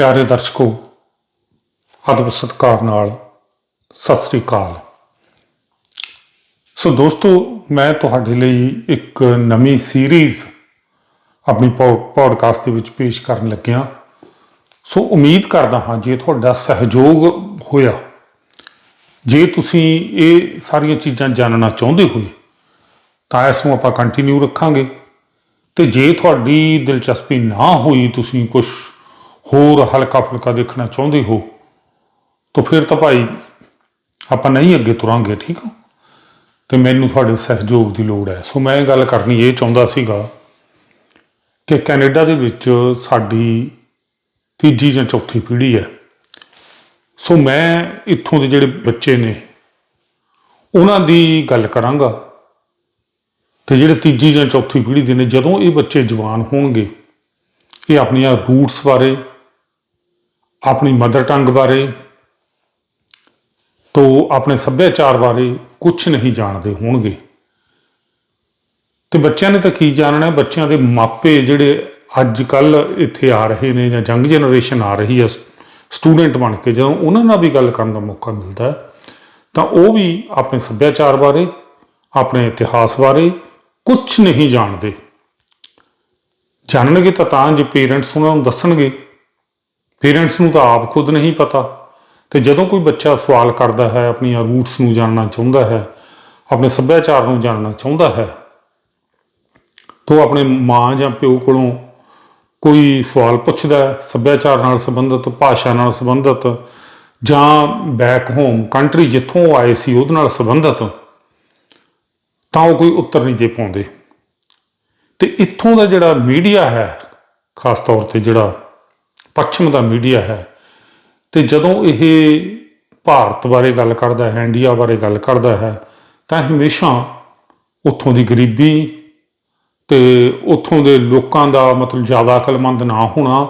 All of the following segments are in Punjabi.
ਪਿਆਰੇ ਦਰਸ਼ਕੋ, ਅਦਬ ਸਤਿਕਾਰ ਨਾਲ ਸਤਿ ਸ੍ਰੀ ਅਕਾਲ। ਸੋ ਦੋਸਤੋ, ਮੈਂ ਤੁਹਾਡੇ ਲਈ ਇੱਕ ਨਵੀਂ ਸੀਰੀਜ਼ ਆਪਣੀ ਪੋਡਕਾਸਟ ਦੇ ਵਿੱਚ ਪੇਸ਼ ਕਰਨ ਲੱਗਿਆ। ਸੋ ਉਮੀਦ ਕਰਦਾ ਹਾਂ, ਜੇ ਤੁਹਾਡਾ ਸਹਿਯੋਗ ਹੋਇਆ, ਜੇ ਤੁਸੀਂ ਇਹ ਸਾਰੀਆਂ ਚੀਜ਼ਾਂ ਜਾਣਨਾ ਚਾਹੁੰਦੇ ਹੋਏ, ਤਾਂ ਇਸ ਨੂੰ ਆਪਾਂ ਕੰਟੀਨਿਊ ਰੱਖਾਂਗੇ। ਤੇ ਜੇ ਤੁਹਾਡੀ ਦਿਲਚਸਪੀ ਨਾ ਹੋਈ, ਤੁਸੀਂ ਕੁਝ ਹੋਰ ਹਲਕਾ ਫੁਲਕਾ ਦੇਖਣਾ ਚਾਹੁੰਦੇ ਹੋ, ਤਾਂ ਫਿਰ ਤਾਂ ਭਾਈ ਆਪਾਂ ਨਹੀਂ ਅੱਗੇ ਤੁਰਾਂਗੇ, ਠੀਕ ਆ? ਤੇ ਮੈਨੂੰ ਤੁਹਾਡੇ ਸਹਿਯੋਗ ਦੀ ਲੋੜ ਹੈ। ਸੋ ਮੈਂ ਇਹ ਗੱਲ ਕਰਨੀ ਇਹ ਚਾਹੁੰਦਾ ਸੀਗਾ ਕਿ ਕੈਨੇਡਾ ਦੇ ਵਿੱਚ ਸਾਡੀ ਤੀਜੀ ਜਾਂ ਚੌਥੀ ਪੀੜ੍ਹੀ ਹੈ। ਸੋ ਮੈਂ ਇੱਥੋਂ ਦੇ ਜਿਹੜੇ ਬੱਚੇ ਨੇ, ਉਹਨਾਂ ਦੀ ਗੱਲ ਕਰਾਂਗਾ ਤੇ ਜਿਹੜੇ ਤੀਜੀ ਜਾਂ ਚੌਥੀ ਪੀੜ੍ਹੀ ਦੇ ਨੇ, ਜਦੋਂ ਇਹ ਬੱਚੇ ਜਵਾਨ ਹੋਣਗੇ, ਇਹ ਆਪਣੀਆਂ ਰੂਟਸ ਬਾਰੇ ਆਪਣੀ ਮਦਰ ਟੰਗ ਬਾਰੇ ਤੋਂ ਆਪਣੇ ਸੱਭਿਆਚਾਰ ਬਾਰੇ ਕੁਝ ਨਹੀਂ ਜਾਣਦੇ ਹੋਣਗੇ। ਤੇ ਬੱਚਿਆਂ ਨੇ ਤਾਂ ਕੀ ਜਾਣਨਾ, ਬੱਚਿਆਂ ਦੇ ਮਾਪੇ ਜਿਹੜੇ ਅੱਜ ਕੱਲ ਇੱਥੇ ਆ ਰਹੇ ਨੇ ਜਾਂ ਯੰਗ ਜਨਰੇਸ਼ਨ ਆ ਰਹੀ ਹੈ, ਸਟੂਡੈਂਟ ਬਣ ਕੇ ਜਦੋਂ ਉਹਨਾਂ ਨਾਲ ਵੀ ਗੱਲ ਕਰਨ ਦਾ ਮੌਕਾ ਮਿਲਦਾ ਤਾਂ ਉਹ ਵੀ ਆਪਣੇ ਸੱਭਿਆਚਾਰ ਬਾਰੇ, ਆਪਣੇ ਇਤਿਹਾਸ ਬਾਰੇ ਕੁਝ ਨਹੀਂ ਜਾਣਦੇ। ਜਾਣਨਗੇ ਤਾਂ ਤਾਂ, ਜੇ ਪੇਰੈਂਟਸ ਉਹਨਾਂ ਨੂੰ ਦੱਸਣਗੇ ਪੇਰੈਂਟਸ ਨੂੰ ਤਾਂ ਆਪ ਖੁਦ ਨਹੀਂ ਪਤਾ। ਤੇ ਜਦੋਂ ਕੋਈ ਬੱਚਾ ਸਵਾਲ ਕਰਦਾ ਹੈ ਆਪਣੀਆਂ ਰੂਟਸ ਨੂੰ ਜਾਣਨਾ ਚਾਹੁੰਦਾ ਹੈ, ਆਪਣੇ ਸੱਭਿਆਚਾਰ ਨੂੰ ਜਾਣਨਾ ਚਾਹੁੰਦਾ ਹੈ, ਤਾਂ ਉਹ ਆਪਣੇ ਮਾਂ ਜਾਂ ਪਿਓ ਕੋਲੋਂ ਕੋਈ ਸਵਾਲ ਪੁੱਛਦਾ ਹੈ, ਸੱਭਿਆਚਾਰ ਨਾਲ ਸੰਬੰਧਿਤ, ਭਾਸ਼ਾ ਨਾਲ ਸੰਬੰਧਿਤ, ਜਾਂ ਬੈਕ ਹੋਮ ਕੰਟਰੀ ਜਿੱਥੋਂ ਆਏ ਸੀ, ਉਹਦੇ ਨਾਲ ਸੰਬੰਧਿਤ, ਤਾਂ ਉਹ ਕੋਈ ਉੱਤਰ ਨਹੀਂ ਦੇ ਪਾਉਂਦੇ। ਤੇ ਇੱਥੋਂ ਦਾ ਜਿਹੜਾ ਮੀਡੀਆ ਹੈ, ਖਾਸ ਤੌਰ ਤੇ ਜਿਹੜਾ ਪੱਛਮ ਦਾ ਮੀਡੀਆ ਹੈ। ਤੇ ਜਦੋਂ ਇਹ ਭਾਰਤ ਬਾਰੇ ਗੱਲ ਕਰਦਾ ਹੈ, ਇੰਡੀਆ ਬਾਰੇ ਗੱਲ ਕਰਦਾ ਹੈ, ਤਾਂ ਹਮੇਸ਼ਾ ਉੱਥੋਂ ਦੀ ਗਰੀਬੀ ਤੇ ਉੱਥੋਂ ਦੇ ਲੋਕਾਂ ਦਾ ਮਤਲਬ ਜ਼ਿਆਦਾ ਅਕਲਮੰਦ ਨਾ ਹੋਣਾ,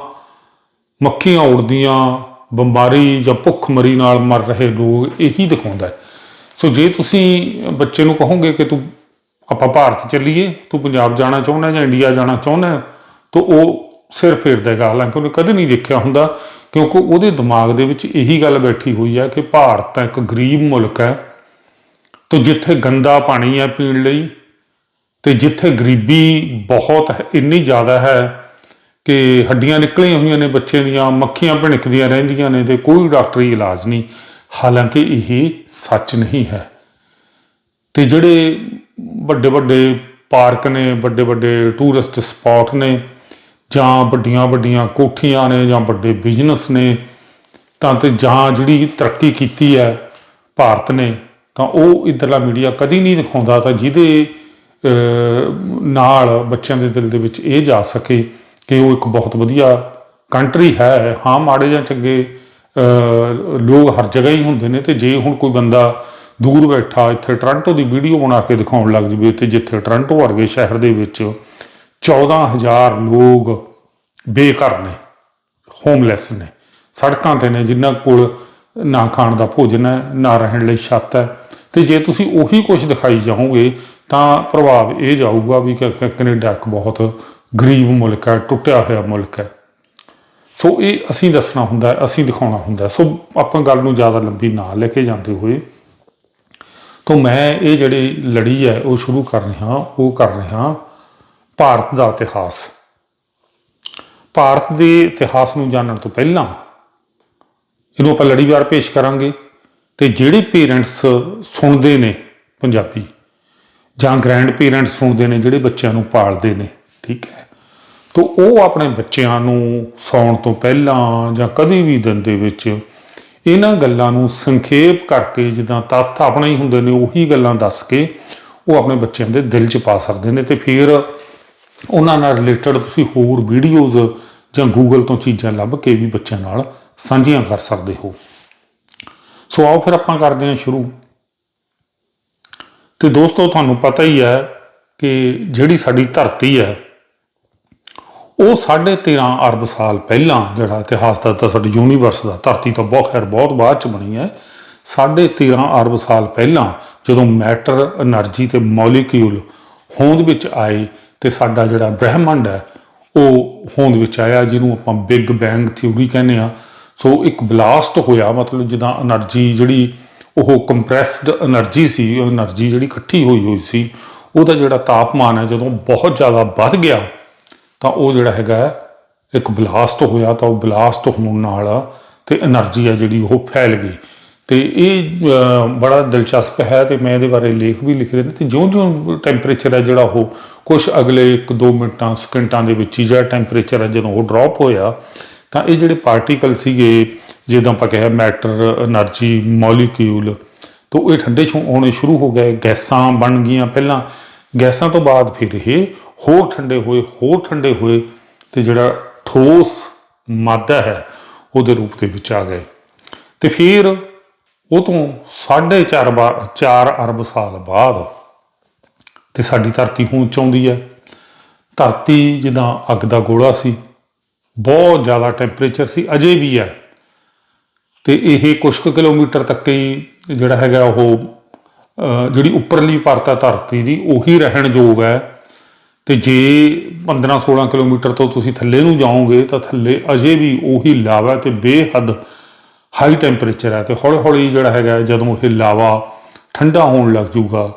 ਮੱਖੀਆਂ ਉੜਦੀਆਂ, ਬਿਮਾਰੀ ਜਾਂ ਭੁੱਖਮਰੀ ਨਾਲ ਮਰ ਰਹੇ ਲੋਕ ਇਹੀ ਦਿਖਾਉਂਦਾ ਹੈ। ਸੋ ਜੇ ਤੁਸੀਂ ਬੱਚੇ ਨੂੰ ਕਹੋਗੇ ਕਿ ਤੂੰ ਆਪਾਂ ਭਾਰਤ ਚੱਲੀਏ, ਤੂੰ ਪੰਜਾਬ ਜਾਣਾ ਚਾਹੁੰਦਾ ਜਾਂ ਇੰਡੀਆ ਜਾਣਾ ਚਾਹੁੰਦਾ, ਤਾਂ ਉਹ ਸਿਰ ਫੇਰਦਾ ਹੈਗਾ। ਹਾਲਾਂਕਿ ਉਹਨੇ ਕਦੇ ਨਹੀਂ ਦੇਖਿਆ ਹੁੰਦਾ, ਕਿਉਂਕਿ ਉਹਦੇ ਦਿਮਾਗ ਦੇ ਵਿੱਚ ਇਹੀ ਗੱਲ ਬੈਠੀ ਹੋਈ ਹੈ ਕਿ ਭਾਰਤ ਤਾਂ ਇੱਕ ਗਰੀਬ ਮੁਲਕ ਹੈ ਤੇ ਜਿੱਥੇ ਗੰਦਾ ਪਾਣੀ ਹੈ ਪੀਣ ਲਈ ਤੇ ਜਿੱਥੇ ਗਰੀਬੀ ਬਹੁਤ ਇੰਨੀ ਜ਼ਿਆਦਾ ਹੈ ਕਿ ਹੱਡੀਆਂ ਨਿਕਲੀਆਂ ਹੋਈਆਂ ਨੇ ਬੱਚੇ ਦੀਆਂ, ਮੱਖੀਆਂ ਭਿਣਕਦੀਆਂ ਰਹਿੰਦੀਆਂ ਨੇ ਤੇ ਕੋਈ ਡਾਕਟਰੀ ਇਲਾਜ ਨਹੀਂ। ਹਾਲਾਂਕਿ ਇਹ ਸੱਚ ਨਹੀਂ ਹੈ। ਤੇ ਜਿਹੜੇ ਵੱਡੇ ਵੱਡੇ ਪਾਰਕ ਨੇ ਵੱਡੇ ਵੱਡੇ ਟੂਰਿਸਟ ਸਪੌਟ ਨੇ ਜਾਂ ਵੱਡੀਆਂ ਵੱਡੀਆਂ ਕੋਠੀਆਂ ਨੇ ਜਾਂ ਵੱਡੇ ਬਿਜ਼ਨਸ ਨੇ, ਤਾਂ ਤੇ ਜਾਂ ਜਿਹੜੀ ਤਰੱਕੀ ਕੀਤੀ ਹੈ ਭਾਰਤ ਨੇ, ਤਾਂ ਉਹ ਇਧਰਲਾ ਮੀਡੀਆ ਕਦੀ ਨਹੀਂ ਦਿਖਾਉਂਦਾ ਤਾਂ ਜਿਹਦੇ ਨਾਲ ਬੱਚਿਆਂ ਦੇ ਦਿਲ ਦੇ ਵਿੱਚ ਇਹ ਜਾ ਸਕੇ ਕਿ ਉਹ ਇੱਕ ਬਹੁਤ ਵਧੀਆ ਕੰਟਰੀ ਹੈ। ਹਾਂ, ਮਾੜੇ ਜਾਂ ਚੰਗੇ ਲੋਕ ਹਰ ਜਗ੍ਹਾ ਹੀ ਹੁੰਦੇ ਨੇ ਤੇ ਜੇ ਹੁਣ ਕੋਈ ਬੰਦਾ ਦੂਰ ਬੈਠਾ, ਇੱਥੇ ਟੋਰਾਂਟੋ ਦੀ ਵੀਡੀਓ ਬਣਾ ਕੇ ਦਿਖਾਉਣ ਲੱਗ ਜਵੇ ਤੇ ਜਿੱਥੇ ਟੋਰਾਂਟੋ ਵਰਗੇ ਸ਼ਹਿਰ ਦੇ ਵਿੱਚ 14000 ਲੋਕ ਬੇਘਰ ਨੇ ਹੋਮਲੈਸ ਨੇ। ਸੜਕਾਂ ਤੇ ਨੇ ਜਿਨ੍ਹਾਂ ਕੋਲ ਨਾ ਖਾਣ ਦਾ ਭੋਜਨ ਹੈ, ਨਾ ਰਹਿਣ ਲਈ ਛੱਤ ਹੈ। ਤੇ ਜੇ ਤੁਸੀਂ ਉਹੀ ਕੁਝ ਦਿਖਾਈ ਜਾਓਗੇ, ਤਾਂ ਪ੍ਰਭਾਵ ਇਹ ਜਾਊਗਾ ਵੀ ਕਿ ਕੈਨੇਡਾ ਇੱਕ ਬਹੁਤ ਗਰੀਬ ਮੁਲਕ ਹੈ, ਟੁੱਟਿਆ ਹੋਇਆ ਮੁਲਕ ਹੈ। ਸੋ ਇਹ ਅਸੀਂ ਦੱਸਣਾ ਹੁੰਦਾ ਅਸੀਂ ਦਿਖਾਉਣਾ ਹੁੰਦਾ ਸੋ ਆਪਾਂ ਗੱਲ ਨੂੰ ਜ਼ਿਆਦਾ ਲੰਬੀ ਨਾ ਲੈ ਕੇ ਜਾਂਦੇ ਹੋਏ, ਤੋਂ ਮੈਂ ਇਹ ਜਿਹੜੀ ਲੜੀ ਹੈ, ਉਹ ਸ਼ੁਰੂ ਕਰ ਰਿਹਾ, ਉਹ ਕਰ ਰਿਹਾ ਭਾਰਤ ਦਾ ਇਤਿਹਾਸ। ਭਾਰਤ ਦੇ ਇਤਿਹਾਸ ਨੂੰ ਜਾਣਨ ਤੋਂ ਪਹਿਲਾਂ ਇਹਨੂੰ ਆਪਾਂ ਲੜੀਵਾਰ ਪੇਸ਼ ਕਰਾਂਗੇ ਤੇ ਜਿਹੜੇ ਪੇਰੈਂਟਸ ਸੁਣਦੇ ਨੇ ਪੰਜਾਬੀ ਜਾਂ ਗ੍ਰੈਂਡ ਪੇਰੈਂਟਸ ਸੁਣਦੇ ਨੇ ਜਿਹੜੇ ਬੱਚਿਆਂ ਨੂੰ ਪਾਲਦੇ ਨੇ, ਠੀਕ ਹੈ। ਤੋਂ ਉਹ ਆਪਣੇ ਬੱਚਿਆਂ ਨੂੰ ਸੌਣ ਤੋਂ ਪਹਿਲਾਂ ਜਾਂ ਕਦੇ ਵੀ ਦਿਨ ਦੇ ਵਿੱਚ ਇਹਨਾਂ ਗੱਲਾਂ ਨੂੰ ਸੰਖੇਪ ਕਰਕੇ ਜਿੱਦਾਂ ਤੱਥ ਆਪਣੇ ਹੀ ਹੁੰਦੇ ਨੇ ਉਹੀ ਗੱਲਾਂ ਦੱਸ ਕੇ ਉਹ ਆਪਣੇ ਬੱਚਿਆਂ ਦੇ ਦਿਲ 'ਚ ਪਾ ਸਕਦੇ ਨੇ ਤੇ ਫਿਰ ਉਹਨਾਂ ਨਾਲ ਰਿਲੇਟਡ ਤੁਸੀਂ ਹੋਰ ਵੀਡੀਓਜ਼ ਜਾਂ ਗੂਗਲ ਤੋਂ ਚੀਜ਼ਾਂ ਲੱਭ ਕੇ ਵੀ ਬੱਚਿਆਂ ਨਾਲ ਸਾਂਝੀਆਂ ਕਰ ਸਕਦੇ ਹੋ। ਸੋ ਆਓ ਫਿਰ ਆਪਾਂ ਕਰਦੇ ਹਾਂ ਸ਼ੁਰੂ। ਤੇ ਦੋਸਤੋ, ਤੁਹਾਨੂੰ ਪਤਾ ਹੀ ਹੈ ਕਿ ਜਿਹੜੀ ਸਾਡੀ ਧਰਤੀ ਹੈ, ਉਹ 13.5 ਅਰਬ ਸਾਲ ਪਹਿਲਾਂ ਜਿਹੜਾ ਇਤਿਹਾਸ ਦਾ ਤਾਂ ਸਾਡੀ ਯੂਨੀਵਰਸ ਦਾ ਧਰਤੀ ਤਾਂ ਬਹੁਤ ਖੈਰ ਬਹੁਤ ਬਾਅਦ ਚ ਬਣੀ ਹੈ 13.5 ਅਰਬ ਸਾਲ ਪਹਿਲਾਂ ਜਦੋਂ ਮੈਟਰ એનર્ਜੀ ਤੇ ਮੋਲੀਕਿਊਲ ਹੋਂਦ ਵਿੱਚ ਆਏ ਤੇ ਸਾਡਾ ਜਿਹੜਾ ਬ੍ਰਹਿਮੰਡ ਹੈ, ਉਹ ਹੋਂਦ ਵਿੱਚ ਆਇਆ, ਜਿਹਨੂੰ ਆਪਾਂ ਬਿਗ ਬੈਂਗ ਥਿਊਰੀ ਕਹਿੰਦੇ ਆ ਸੋ ਇੱਕ ਬਲਾਸਟ ਹੋਇਆ, ਮਤਲਬ ਜਿੱਦਾਂ એનર્ਜੀ ਜਿਹੜੀ, ਉਹ ਕੰਪਰੈਸਡ એનર્ਜੀ ਸੀ ਉਹ એનર્ਜੀ ਜਿਹੜੀ ਇਕੱਠੀ ਹੋਈ ਹੋਈ ਸੀ, ਉਹਦਾ ਜਿਹੜਾ ਤਾਪਮਾਨ ਹੈ, ਜਦੋਂ ਬਹੁਤ ਜ਼ਿਆਦਾ ਵੱਧ ਗਿਆ, ਤਾਂ ਉਹ ਜਿਹੜਾ ਹੈਗਾ ਇੱਕ ਬਲਾਸਟ ਹੋਇਆ, ਤਾਂ ਉਹ ਬਲਾਸਟ ਹੋਣ ਨਾਲ ਤੇ એનર્ਜੀ ਹੈ ਜਿਹੜੀ, ਉਹ ਫੈਲ ਗਈ। ਤੇ ਇਹ ਬੜਾ ਦਿਲਚਸਪ ਹੈ ਤੇ ਮੈਂ ਇਹਦੇ ਬਾਰੇ ਲੇਖ ਵੀ ਲਿਖ ਰਿਹਾ ਤੇ ਜਿਉਂ-ਜਿਉਂ ਟੈਂਪਰੇਚਰ ਹੈ ਜਿਹੜਾ ਉਹ ਕੁਝ ਅਗਲੇ 1-2 ਮਿੰਟਾਂ, ਸਕਿੰਟਾਂ ਦੇ ਵਿੱਚ ਹੀ ਜਿਹੜਾ ਟੈਂਪਰੇਚਰ ਹੈ ਜਦੋਂ ਉਹ ਡ੍ਰੌਪ ਹੋਇਆ, ਤਾਂ ਇਹ ਜਿਹੜੇ ਪਾਰਟੀਕਲ ਸੀਗੇ, ਜਿੱਦਾਂ ਆਪਾਂ ਕਿਹਾ ਮੈਟਰ એનર્ਜੀ ਮੋਲੀਕਿਊਲ ਤੋਂ ਇਹ ਠੰਡੇ 'ਚੋਂ ਆਉਣੇ ਸ਼ੁਰੂ ਹੋ ਗਏ, ਗੈਸਾਂ ਬਣ ਗਈਆਂ ਪਹਿਲਾਂ। ਗੈਸਾਂ ਤੋਂ ਬਾਅਦ ਫਿਰ ਇਹ ਹੋਰ ਠੰਡੇ ਹੋਏ, ਹੋਰ ਠੰਡੇ ਹੋਏ ਤੇ ਜਿਹੜਾ ਠੋਸ ਮਾਦਾ ਹੈ ਉਹਦੇ ਰੂਪ ਦੇ ਵਿੱਚ ਆ ਗਏ। ਤੇ ਫਿਰ ਉਹ ਤੋਂ 4.5 ਬਾ- ਚਾਰ ਅਰਬ ਸਾਲ ਬਾਅਦ ਤੇ ਸਾਡੀ ਧਰਤੀ ਪਹੁੰਚ ਆਉਂਦੀ ਹੈ। ਧਰਤੀ ਜਿੱਦਾਂ ਅੱਗ ਦਾ ਗੋਲਾ ਸੀ, ਬਹੁਤ ਜ਼ਿਆਦਾ ਟੈਂਪਰੇਚਰ ਸੀ, ਅਜੇ ਵੀ ਹੈ। ਤੇ ਇਹ ਕੁਝ ਕੁ ਕਿਲੋਮੀਟਰ ਤੱਕ ਹੀ ਜਿਹੜਾ ਹੈਗਾ ਉਹ ਜਿਹੜੀ ਉੱਪਰਲੀ ਪਰਤ ਹੈ ਧਰਤੀ ਦੀ, ਉਹੀ ਰਹਿਣ ਯੋਗ ਹੈ। ਤੇ ਜੇ 15-16 ਕਿਲੋਮੀਟਰ ਤੋਂ ਤੁਸੀਂ ਥੱਲੇ ਨੂੰ ਜਾਓਗੇ ਤਾਂ ਥੱਲੇ ਅਜੇ ਵੀ ਉਹੀ ਲਾਵਾ ਤੇ ਬੇਹੱਦ ਹਾਈ ਟੈਂਪਰੇਚਰ ਹੈ ਤੇ ਹੌਲੀ ਹੌਲੀ ਜਿਹੜਾ ਹੈਗਾ ਜਦੋਂ ਇਹ ਲਾਵਾ ਠੰਡਾ ਹੋਣ ਲੱਗ ਜੂਗਾ